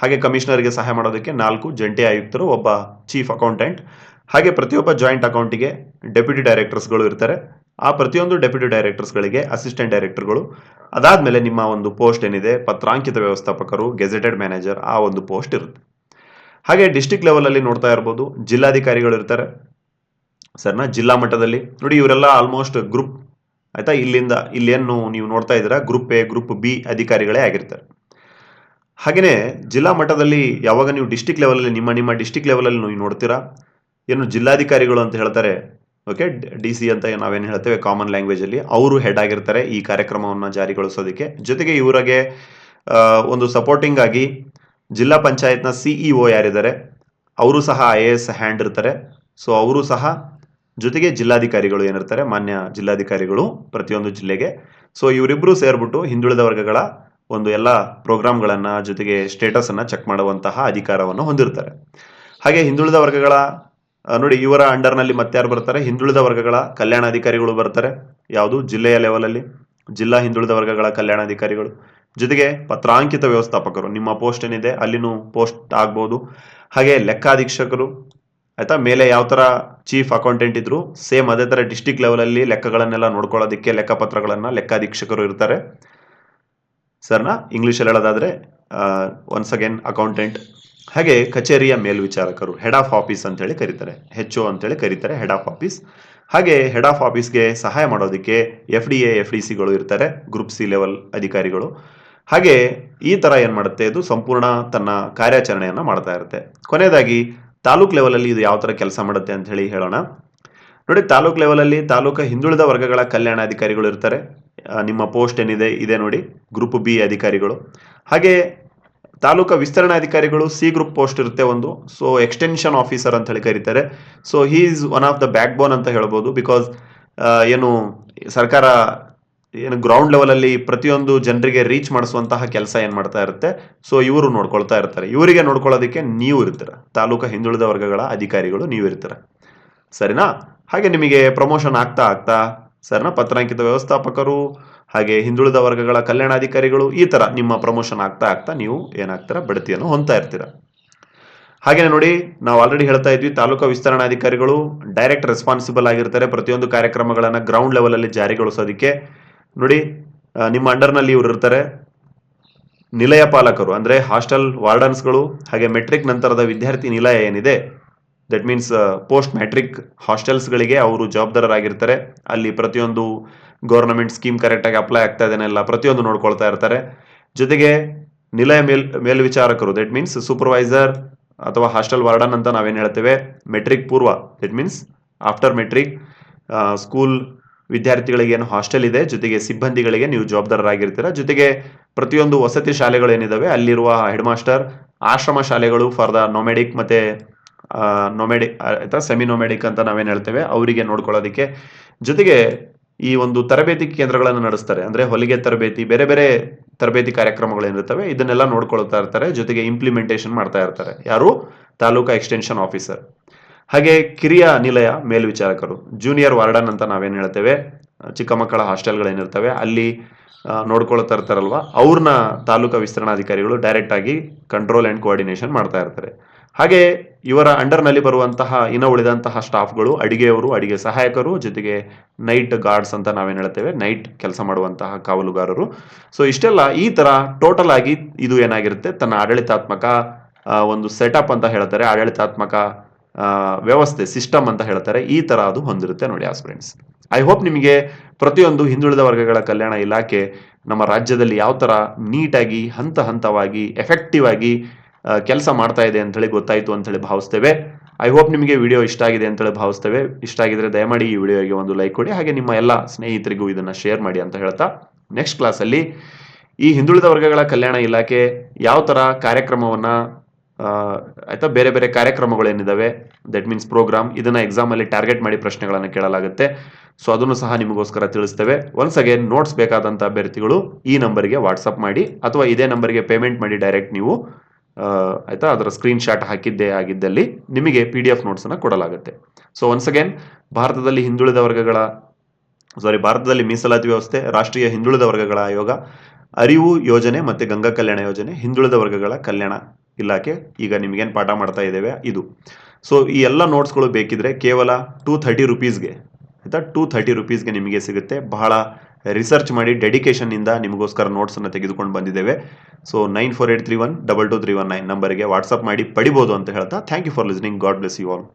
S1: ಹಾಗೆ ಕಮಿಷನರ್ಗೆ ಸಹಾಯ ಮಾಡೋದಕ್ಕೆ ನಾಲ್ಕು ಜಂಟಿ ಆಯುಕ್ತರು, ಒಬ್ಬ ಚೀಫ್ ಅಕೌಂಟೆಂಟ್ ಹಾಗೆ ಪ್ರತಿಯೊಬ್ಬ ಜಾಯಿಂಟ್ ಅಕೌಂಟಿಗೆ ಡೆಪ್ಯೂಟಿ ಡೈರೆಕ್ಟರ್ಸ್ಗಳು ಇರ್ತಾರೆ. ಆ ಪ್ರತಿಯೊಂದು ಡೆಪ್ಯೂಟಿ ಡೈರೆಕ್ಟರ್ಸ್ಗಳಿಗೆ ಅಸಿಸ್ಟೆಂಟ್ ಡೈರೆಕ್ಟರ್ಗಳು ಅದಾದಮೇಲೆ ನಿಮ್ಮ ಒಂದು ಪೋಸ್ಟ್ ಏನಿದೆ, ಪತ್ರಾಂಕಿತ ವ್ಯವಸ್ಥಾಪಕರು ಗೆಜೆಟೆಡ್ ಮ್ಯಾನೇಜರ್ ಆ ಒಂದು ಪೋಸ್ಟ್ ಇರುತ್ತೆ. ಹಾಗೆ ಡಿಸ್ಟಿಕ್ ಲೆವೆಲಲ್ಲಿ ನೋಡ್ತಾ ಇರ್ಬೋದು, ಜಿಲ್ಲಾಧಿಕಾರಿಗಳು ಇರ್ತಾರೆ. ಸರ್ನ ಜಿಲ್ಲಾ ಮಟ್ಟದಲ್ಲಿ, ನೋಡಿ ಇವರೆಲ್ಲ ಆಲ್ಮೋಸ್ಟ್ ಗ್ರೂಪ್ ಆಯಿತಾ? ಇಲ್ಲಿಂದ, ಇಲ್ಲೇನು ನೀವು ನೋಡ್ತಾ ಇದ್ದೀರಾ? ಗ್ರೂಪ್ ಎ ಗ್ರೂಪ್ ಬಿ ಅಧಿಕಾರಿಗಳೇ ಆಗಿರ್ತಾರೆ. ಹಾಗೆಯೇ ಜಿಲ್ಲಾ ಮಟ್ಟದಲ್ಲಿ ಯಾವಾಗ ನೀವು ಡಿಸ್ಟಿಕ್ ಲೆವೆಲಲ್ಲಿ ನಿಮ್ಮ ನಿಮ್ಮ ಡಿಸ್ಟಿಕ್ ಲೆವೆಲಲ್ಲಿ ನೀವು ನೋಡ್ತೀರಾ? ಏನು ಜಿಲ್ಲಾಧಿಕಾರಿಗಳು ಅಂತ ಹೇಳ್ತಾರೆ ಓಕೆ ಡಿ ಸಿ ಅಂತ ನಾವೇನು ಹೇಳ್ತೇವೆ ಕಾಮನ್ ಲ್ಯಾಂಗ್ವೇಜಲ್ಲಿ ಅವರು ಹೆಡ್ ಆಗಿರ್ತಾರೆ ಈ ಕಾರ್ಯಕ್ರಮವನ್ನು ಜಾರಿಗೊಳಿಸೋದಕ್ಕೆ. ಜೊತೆಗೆ ಇವರಿಗೆ ಒಂದು ಸಪೋರ್ಟಿಂಗ್ ಆಗಿ ಜಿಲ್ಲಾ ಪಂಚಾಯತ್ನ ಸಿಇಒ ಯಾರಿದ್ದಾರೆ, ಅವರು ಸಹ ಐ ಎ ಎಸ್ ಹ್ಯಾಂಡ್ ಇರ್ತಾರೆ. ಸೊ ಅವರು ಸಹ ಜೊತೆಗೆ ಜಿಲ್ಲಾಧಿಕಾರಿಗಳು ಏನಿರ್ತಾರೆ, ಮಾನ್ಯ ಜಿಲ್ಲಾಧಿಕಾರಿಗಳು ಪ್ರತಿಯೊಂದು ಜಿಲ್ಲೆಗೆ. ಸೊ ಇವರಿಬ್ಬರು ಸೇರ್ಬಿಟ್ಟು ಹಿಂದುಳಿದ ವರ್ಗಗಳ ಒಂದು ಎಲ್ಲ ಪ್ರೋಗ್ರಾಮ್ಗಳನ್ನು ಜೊತೆಗೆ ಸ್ಟೇಟಸನ್ನು ಚೆಕ್ ಮಾಡುವಂತಹ ಅಧಿಕಾರವನ್ನು ಹೊಂದಿರ್ತಾರೆ. ಹಾಗೆ ಹಿಂದುಳಿದ ವರ್ಗಗಳ ನೋಡಿ, ಇವರ ಅಂಡರ್ನಲ್ಲಿ ಮತ್ತೆ ಯಾರು ಬರ್ತಾರೆ? ಹಿಂದುಳಿದ ವರ್ಗಗಳ ಕಲ್ಯಾಣಾಧಿಕಾರಿಗಳು ಬರ್ತಾರೆ. ಯಾವುದು? ಜಿಲ್ಲೆಯ ಲೆವೆಲಲ್ಲಿ ಜಿಲ್ಲಾ ಹಿಂದುಳಿದ ವರ್ಗಗಳ ಕಲ್ಯಾಣಾಧಿಕಾರಿಗಳು. ಜೊತೆಗೆ ಪತ್ರಾಂಕಿತ ವ್ಯವಸ್ಥಾಪಕರು. ನಿಮ್ಮ ಪೋಸ್ಟ್ ಏನಿದೆ? ಅಲ್ಲಿನೂ ಪೋಸ್ಟ್ ಆಗ್ಬೋದು. ಹಾಗೆ ಲೆಕ್ಕಾಧೀಕ್ಷಕರು. ಆಯ್ತಾ? ಮೇಲೆ ಯಾವ ಥರ ಚೀಫ್ ಅಕೌಂಟೆಂಟ್ ಇದ್ರು ಸೇಮ್ ಅದೇ ಥರ ಡಿಸ್ಟಿಕ್ ಲೆವೆಲಲ್ಲಿ ಲೆಕ್ಕಗಳನ್ನೆಲ್ಲ ನೋಡ್ಕೊಳ್ಳೋದಕ್ಕೆ ಲೆಕ್ಕಪತ್ರಗಳನ್ನು ಲೆಕ್ಕಾಧೀಕ್ಷಕರು ಇರ್ತಾರೆ. ಸರ್ನ ಇಂಗ್ಲೀಷಲ್ಲಿ ಹೇಳೋದಾದ್ರೆ ಒನ್ಸ್ ಅಗೇನ್ ಅಕೌಂಟೆಂಟ್ ಹಾಗೆ ಕಚೇರಿಯ ಮೇಲ್ವಿಚಾರಕರು ಹೆಡ್ ಆಫ್ ಆಫೀಸ್ ಅಂತೇಳಿ ಕರೀತಾರೆ ಹೆಚ್ ಒ ಅಂತೇಳಿ ಕರೀತಾರೆ ಹೆಡ್ ಆಫ್ ಆಫೀಸ್ ಹಾಗೆ ಹೆಡ್ ಆಫ್ ಆಫೀಸ್ಗೆ ಸಹಾಯ ಮಾಡೋದಕ್ಕೆ F D A F D ಸಿಗಳು ಇರ್ತಾರೆ ಗ್ರೂಪ್ ಸಿ ಲೆವೆಲ್ ಅಧಿಕಾರಿಗಳು. ಹಾಗೆ ಈ ತರ ಏನು ಮಾಡುತ್ತೆ, ಇದು ಸಂಪೂರ್ಣ ತನ್ನ ಕಾರ್ಯಾಚರಣೆಯನ್ನು ಮಾಡ್ತಾ ಇರುತ್ತೆ. ಕೊನೆಯದಾಗಿ ತಾಲೂಕ್ ಲೆವೆಲಲ್ಲಿ ಇದು ಯಾವ ತರ ಕೆಲಸ ಮಾಡುತ್ತೆ ಅಂತ ಹೇಳಿ ಹೇಳೋಣ. ನೋಡಿ, ತಾಲೂಕ್ ಲೆವೆಲಲ್ಲಿ ತಾಲೂಕು ಹಿಂದುಳಿದ ವರ್ಗಗಳ ಕಲ್ಯಾಣ ಅಧಿಕಾರಿಗಳು ಇರ್ತಾರೆ ನಿಮ್ಮ ಪೋಸ್ಟ್ ಏನಿದೆ, ಇದೆ ನೋಡಿ ಗ್ರೂಪ್ ಬಿ ಅಧಿಕಾರಿಗಳು. ಹಾಗೆ ತಾಲೂಕಾ ವಿಸ್ತರಣಾಧಿಕಾರಿಗಳು ಸಿ ಗ್ರೂಪ್ ಪೋಸ್ಟ್ ಇರುತ್ತೆ ಒಂದು. ಸೊ ಎಕ್ಸ್ಟೆನ್ಷನ್ ಆಫೀಸರ್ ಅಂತ ಹೇಳಿ ಕರೀತಾರೆ. So he is one of the backbone ಅಂತ ಹೇಳ್ಬೋದು. ಬಿಕಾಸ್ ಏನು ಸರ್ಕಾರ ಏನು ಗ್ರೌಂಡ್ ಲೆವೆಲಲ್ಲಿ ಪ್ರತಿಯೊಂದು ಜನರಿಗೆ ರೀಚ್ ಮಾಡಿಸುವಂತಹ ಕೆಲಸ ಏನು ಮಾಡ್ತಾ ಇರುತ್ತೆ? ಸೊ ಇವರು ನೋಡ್ಕೊಳ್ತಾ ಇರ್ತಾರೆ. ಇವರಿಗೆ ನೋಡ್ಕೊಳ್ಳೋದಕ್ಕೆ ನೀವು ಇರ್ತೀರ. ತಾಲೂಕು ಹಿಂದುಳಿದ ವರ್ಗಗಳ ಅಧಿಕಾರಿಗಳು ನೀವು ಇರ್ತೀರ. ಸರಿನಾ? ಹಾಗೆ ನಿಮಗೆ ಪ್ರಮೋಷನ್ ಆಗ್ತಾ ಆಗ್ತಾ, ಸರಿನಾ? ಪತ್ರಾಂಕಿತ ವ್ಯವಸ್ಥಾಪಕರು ಹಾಗೆ ಹಿಂದುಳಿದ ವರ್ಗಗಳ ಕಲ್ಯಾಣಾಧಿಕಾರಿಗಳು ಈ ತರ ನಿಮ್ಮ ಪ್ರಮೋಷನ್ ಆಗ್ತಾ ಆಗ್ತಾ ನೀವು ಏನಾಗ್ತೀರ ಬಡತಿಯನ್ನು ಹೊಂತಾ ಇರ್ತೀರ. ಹಾಗೇನೆ ನೋಡಿ, ನಾವು ಆಲ್ರೆಡಿ ಹೇಳ್ತಾ ಇದ್ವಿ, ತಾಲೂಕಾ ವಿಸ್ತರಣಾಧಿಕಾರಿಗಳು ಡೈರೆಕ್ಟ್ ರೆಸ್ಪಾನ್ಸಿಬಲ್ ಆಗಿರ್ತಾರೆ ಪ್ರತಿಯೊಂದು ಕಾರ್ಯಕ್ರಮಗಳನ್ನ ಗ್ರೌಂಡ್ ಲೆವೆಲ್ ಅಲ್ಲಿ ಜಾರಿಗೊಳಿಸೋದಕ್ಕೆ. ನೋಡಿ ನಿಮ್ಮ ಅಂಡರ್ನಲ್ಲಿ ಇವರು ಇರ್ತಾರೆ. ನಿಲಯ ಪಾಲಕರು, ಅಂದ್ರೆ ಹಾಸ್ಟೆಲ್ ವಾರ್ಡನ್ಸ್ಗಳು ಹಾಗೆ ಮೆಟ್ರಿಕ್ ನಂತರದ ವಿದ್ಯಾರ್ಥಿ ನಿಲಯ ಏನಿದೆ ದಟ್ ಮೀನ್ಸ್ ಪೋಸ್ಟ್ ಮ್ಯಾಟ್ರಿಕ್ ಹಾಸ್ಟೆಲ್ಸ್ಗಳಿಗೆ ಅವರು ಜವಾಬ್ದಾರರಾಗಿರ್ತಾರೆ. ಅಲ್ಲಿ ಪ್ರತಿಯೊಂದು ಗೌರ್ನಮೆಂಟ್ ಸ್ಕೀಮ್ ಕರೆಕ್ಟಾಗಿ ಅಪ್ಲೈ ಆಗ್ತಾ ಇದನ್ನೆಲ್ಲ ಪ್ರತಿಯೊಂದು ನೋಡ್ಕೊಳ್ತಾ ಇರ್ತಾರೆ. ಜೊತೆಗೆ ನಿಲಯ ಮೇಲ್, ಮೇಲ್ವಿಚಾರಕರು ದಟ್ ಮೀನ್ಸ್ ಸೂಪರ್ವೈಸರ್ ಅಥವಾ ಹಾಸ್ಟೆಲ್ ವಾರ್ಡನ್ ಅಂತ ನಾವೇನು ಹೇಳ್ತೇವೆ? ಮೆಟ್ರಿಕ್ ಪೂರ್ವ that means after matric school ವಿದ್ಯಾರ್ಥಿಗಳಿಗೆ ಏನು ಹಾಸ್ಟೆಲ್ ಇದೆ, ಜೊತೆಗೆ ಸಿಬ್ಬಂದಿಗಳಿಗೆ ನೀವು ಜವಾಬ್ದಾರರಾಗಿರ್ತೀರ. ಜೊತೆಗೆ ಪ್ರತಿಯೊಂದು ವಸತಿ ಶಾಲೆಗಳು ಏನಿದಾವೆ, ಅಲ್ಲಿರುವ ಹೆಡ್ ಮಾಸ್ಟರ್ ಆಶ್ರಮ ಶಾಲೆಗಳು ಫಾರ್ ದ ನೊಮೆಡಿಕ್ ಮತ್ತೆ ನೊಮೆಡಿಕ್ ಅಥವಾ ಸೆಮಿ ನೊಮೆಡಿಕ್ ಅಂತ ನಾವೇನು ಹೇಳ್ತೇವೆ, ಅವರಿಗೆ ನೋಡ್ಕೊಳ್ಳೋದಕ್ಕೆ. ಜೊತೆಗೆ ಈ ಒಂದು ತರಬೇತಿ ಕೇಂದ್ರಗಳನ್ನು ನಡೆಸ್ತಾರೆ. ಅಂದ್ರೆ ಹೊಲಿಗೆ ತರಬೇತಿ, ಬೇರೆ ಬೇರೆ ತರಬೇತಿ ಕಾರ್ಯಕ್ರಮಗಳು ಏನಿರ್ತವೆ, ಇದನ್ನೆಲ್ಲ ನೋಡ್ಕೊಳ್ತಾ ಇರ್ತಾರೆ. ಜೊತೆಗೆ ಇಂಪ್ಲಿಮೆಂಟೇಷನ್ ಮಾಡ್ತಾ ಇರ್ತಾರೆ. ಯಾರು? ತಾಲೂಕಾ ಎಕ್ಸ್ಟೆನ್ಷನ್ ಆಫೀಸರ್ ಹಾಗೆ ಕಿರಿಯ ನಿಲಯ ಮೇಲ್ವಿಚಾರಕರು. ಜೂನಿಯರ್ ವಾರ್ಡನ್ ಅಂತ ನಾವೇನು ಹೇಳ್ತೇವೆ, ಚಿಕ್ಕ ಮಕ್ಕಳ ಹಾಸ್ಟೆಲ್ಗಳೇನಿರ್ತವೆ ಅಲ್ಲಿ ನೋಡ್ಕೊಳ್ತಾ ಇರ್ತಾರಲ್ವ? ಅವ್ರನ್ನ ತಾಲೂಕಾ ವಿಸ್ತರಣಾಧಿಕಾರಿಗಳು ಡೈರೆಕ್ಟ್ ಆಗಿ ಕಂಟ್ರೋಲ್ ಅಂಡ್ ಕೋಆರ್ಡಿನೇಷನ್ ಮಾಡ್ತಾ ಇರ್ತಾರೆ. ಹಾಗೆ ಇವರ ಅಂಡರ್ನಲ್ಲಿ ಬರುವಂತಹ, ಇನ್ನು ಉಳಿದಂತಹ ಸ್ಟಾಫ್ಗಳು ಅಡಿಗೆಯವರು, ಅಡಿಗೆ ಸಹಾಯಕರು, ಜೊತೆಗೆ ನೈಟ್ ಗಾರ್ಡ್ಸ್ ಅಂತ ನಾವೇನು ಹೇಳ್ತೇವೆ ನೈಟ್ ಕೆಲಸ ಮಾಡುವಂತಹ ಕಾವಲುಗಾರರು. ಸೊ ಇಷ್ಟೆಲ್ಲ ಈ ತರ ಟೋಟಲ್ ಆಗಿ ಇದು ಏನಾಗಿರುತ್ತೆ? ತನ್ನ ಆಡಳಿತಾತ್ಮಕ ಒಂದು ಸೆಟಪ್ ಅಂತ ಹೇಳ್ತಾರೆ. ಆಡಳಿತಾತ್ಮಕ ವ್ಯವಸ್ಥೆ ಸಿಸ್ಟಮ್ ಅಂತ ಹೇಳ್ತಾರೆ. ಈ ತರ ಅದು ಹೊಂದಿರುತ್ತೆ ನೋಡಿ ಫ್ರೆಂಡ್ಸ್ ಐ ಹೋಪ್ ನಿಮಗೆ ಪ್ರತಿಯೊಂದು ಹಿಂದುಳಿದ ವರ್ಗಗಳ ಕಲ್ಯಾಣ ಇಲಾಖೆ ನಮ್ಮ ರಾಜ್ಯದಲ್ಲಿ ಯಾವ ತರ ನೀಟಾಗಿ, ಹಂತ ಹಂತವಾಗಿ ಎಫೆಕ್ಟಿವ್ ಆಗಿ ಕೆಲಸ ಮಾಡ್ತಾ ಇದೆ ಅಂತ ಹೇಳಿ ಗೊತ್ತಾಯ್ತು ಅಂತ ಹೇಳಿ ಭಾವಿಸ್ತೇವೆ. ಐ ಹೋಪ್ ನಿಮಗೆ ವಿಡಿಯೋ ಇಷ್ಟ ಆಗಿದೆ ಅಂತ ಹೇಳಿ ಭಾವಿಸ್ತೇವೆ. ಇಷ್ಟ ಆಗಿದ್ರೆ ದಯಮಾಡಿ ಈ ವಿಡಿಯೋಗೆ ಒಂದು ಲೈಕ್ ಕೊಡಿ. ಹಾಗೆ ನಿಮ್ಮ ಎಲ್ಲ ಸ್ನೇಹಿತರಿಗೂ ಇದನ್ನ ಶೇರ್ ಮಾಡಿ ಅಂತ ಹೇಳ್ತಾ ನೆಕ್ಸ್ಟ್ ಕ್ಲಾಸಲ್ಲಿ ಈ ಹಿಂದುಳಿದ ವರ್ಗಗಳ ಕಲ್ಯಾಣ ಇಲಾಖೆ ಯಾವ ಥರ ಕಾರ್ಯಕ್ರಮವನ್ನ ಆಯಿತಾ ಬೇರೆ ಬೇರೆ ಕಾರ್ಯಕ್ರಮಗಳು ಏನಿದಾವೆ? ದಟ್ ಮೀನ್ಸ್ ಪ್ರೋಗ್ರಾಮ್ ಇದನ್ನ ಎಕ್ಸಾಮ್ ಅಲ್ಲಿ ಟಾರ್ಗೆಟ್ ಮಾಡಿ ಪ್ರಶ್ನೆಗಳನ್ನು ಕೇಳಲಾಗುತ್ತೆ. ಸೊ ಅದನ್ನು ಸಹ ನಿಮಗೋಸ್ಕರ ತಿಳಿಸ್ತೇವೆ. ಒನ್ಸ್ ಅಗೇನ್ ನೋಟ್ಸ್ ಬೇಕಾದಂಥ ಅಭ್ಯರ್ಥಿಗಳು ಈ ನಂಬರ್ಗೆ ವಾಟ್ಸಪ್ ಮಾಡಿ ಅಥವಾ ಇದೇ ನಂಬರ್ಗೆ ಪೇಮೆಂಟ್ ಮಾಡಿ ಡೈರೆಕ್ಟ್ ನೀವು ಆಯ್ತಾ? ಅದರ ಸ್ಕ್ರೀನ್ ಶಾಟ್ ಹಾಕಿದ್ದೇ ಆಗಿದ್ದಲ್ಲಿ ನಿಮಗೆ ಪಿ ಡಿ ಎಫ್ ನೋಟ್ಸ್ ಅನ್ನ ಕೊಡಲಾಗುತ್ತೆ. ಸೊ ಒನ್ಸ್ ಅಗೇನ್ ಭಾರತದಲ್ಲಿ ಹಿಂದುಳಿದ ವರ್ಗಗಳ ಸಾರಿ ಭಾರತದಲ್ಲಿ ಮೀಸಲಾತಿ ವ್ಯವಸ್ಥೆ, ರಾಷ್ಟ್ರೀಯ ಹಿಂದುಳಿದ ವರ್ಗಗಳ ಆಯೋಗ, ಅರಿವು ಯೋಜನೆ ಮತ್ತೆ ಗಂಗಾ ಕಲ್ಯಾಣ ಯೋಜನೆ, ಹಿಂದುಳಿದ ವರ್ಗಗಳ ಕಲ್ಯಾಣ ಇಲಾಖೆ ಈಗ ನಿಮಗೇನು ಪಾಠ ಮಾಡ್ತಾ ಇದ್ದೇವೆ, ಇದು. ಸೊ ಈ ಎಲ್ಲ ನೋಟ್ಸ್ಗಳು ಬೇಕಿದ್ರೆ ಕೇವಲ ಟೂ ಥರ್ಟಿ ರುಪೀಸ್ಗೆ ಆಯಿತಾ? ಟೂ ಥರ್ಟಿ ರುಪೀಸ್ಗೆ ನಿಮಗೆ ಸಿಗುತ್ತೆ. ಬಹಳ ರಿಸರ್ಚ್ ಮಾಡಿ ಡೆಡಿಕೇಶನ್ ಇಂದ ನಿಮಗೋಸ್ಕರ ನೋಟ್ಸ್ ಅನ್ನು ತೆಗೆದುಕೊಂಡು ಬಂದಿದ್ದೇವೆ. So nine four eight three one double two three one nine ನಂಬರ್ಗೆ ವಾಟ್ಸಪ್ ಮಾಡಿ ಪಡಿಬೋದು ಅಂತ ಹೇಳ್ತಾ thank you for listening God bless you all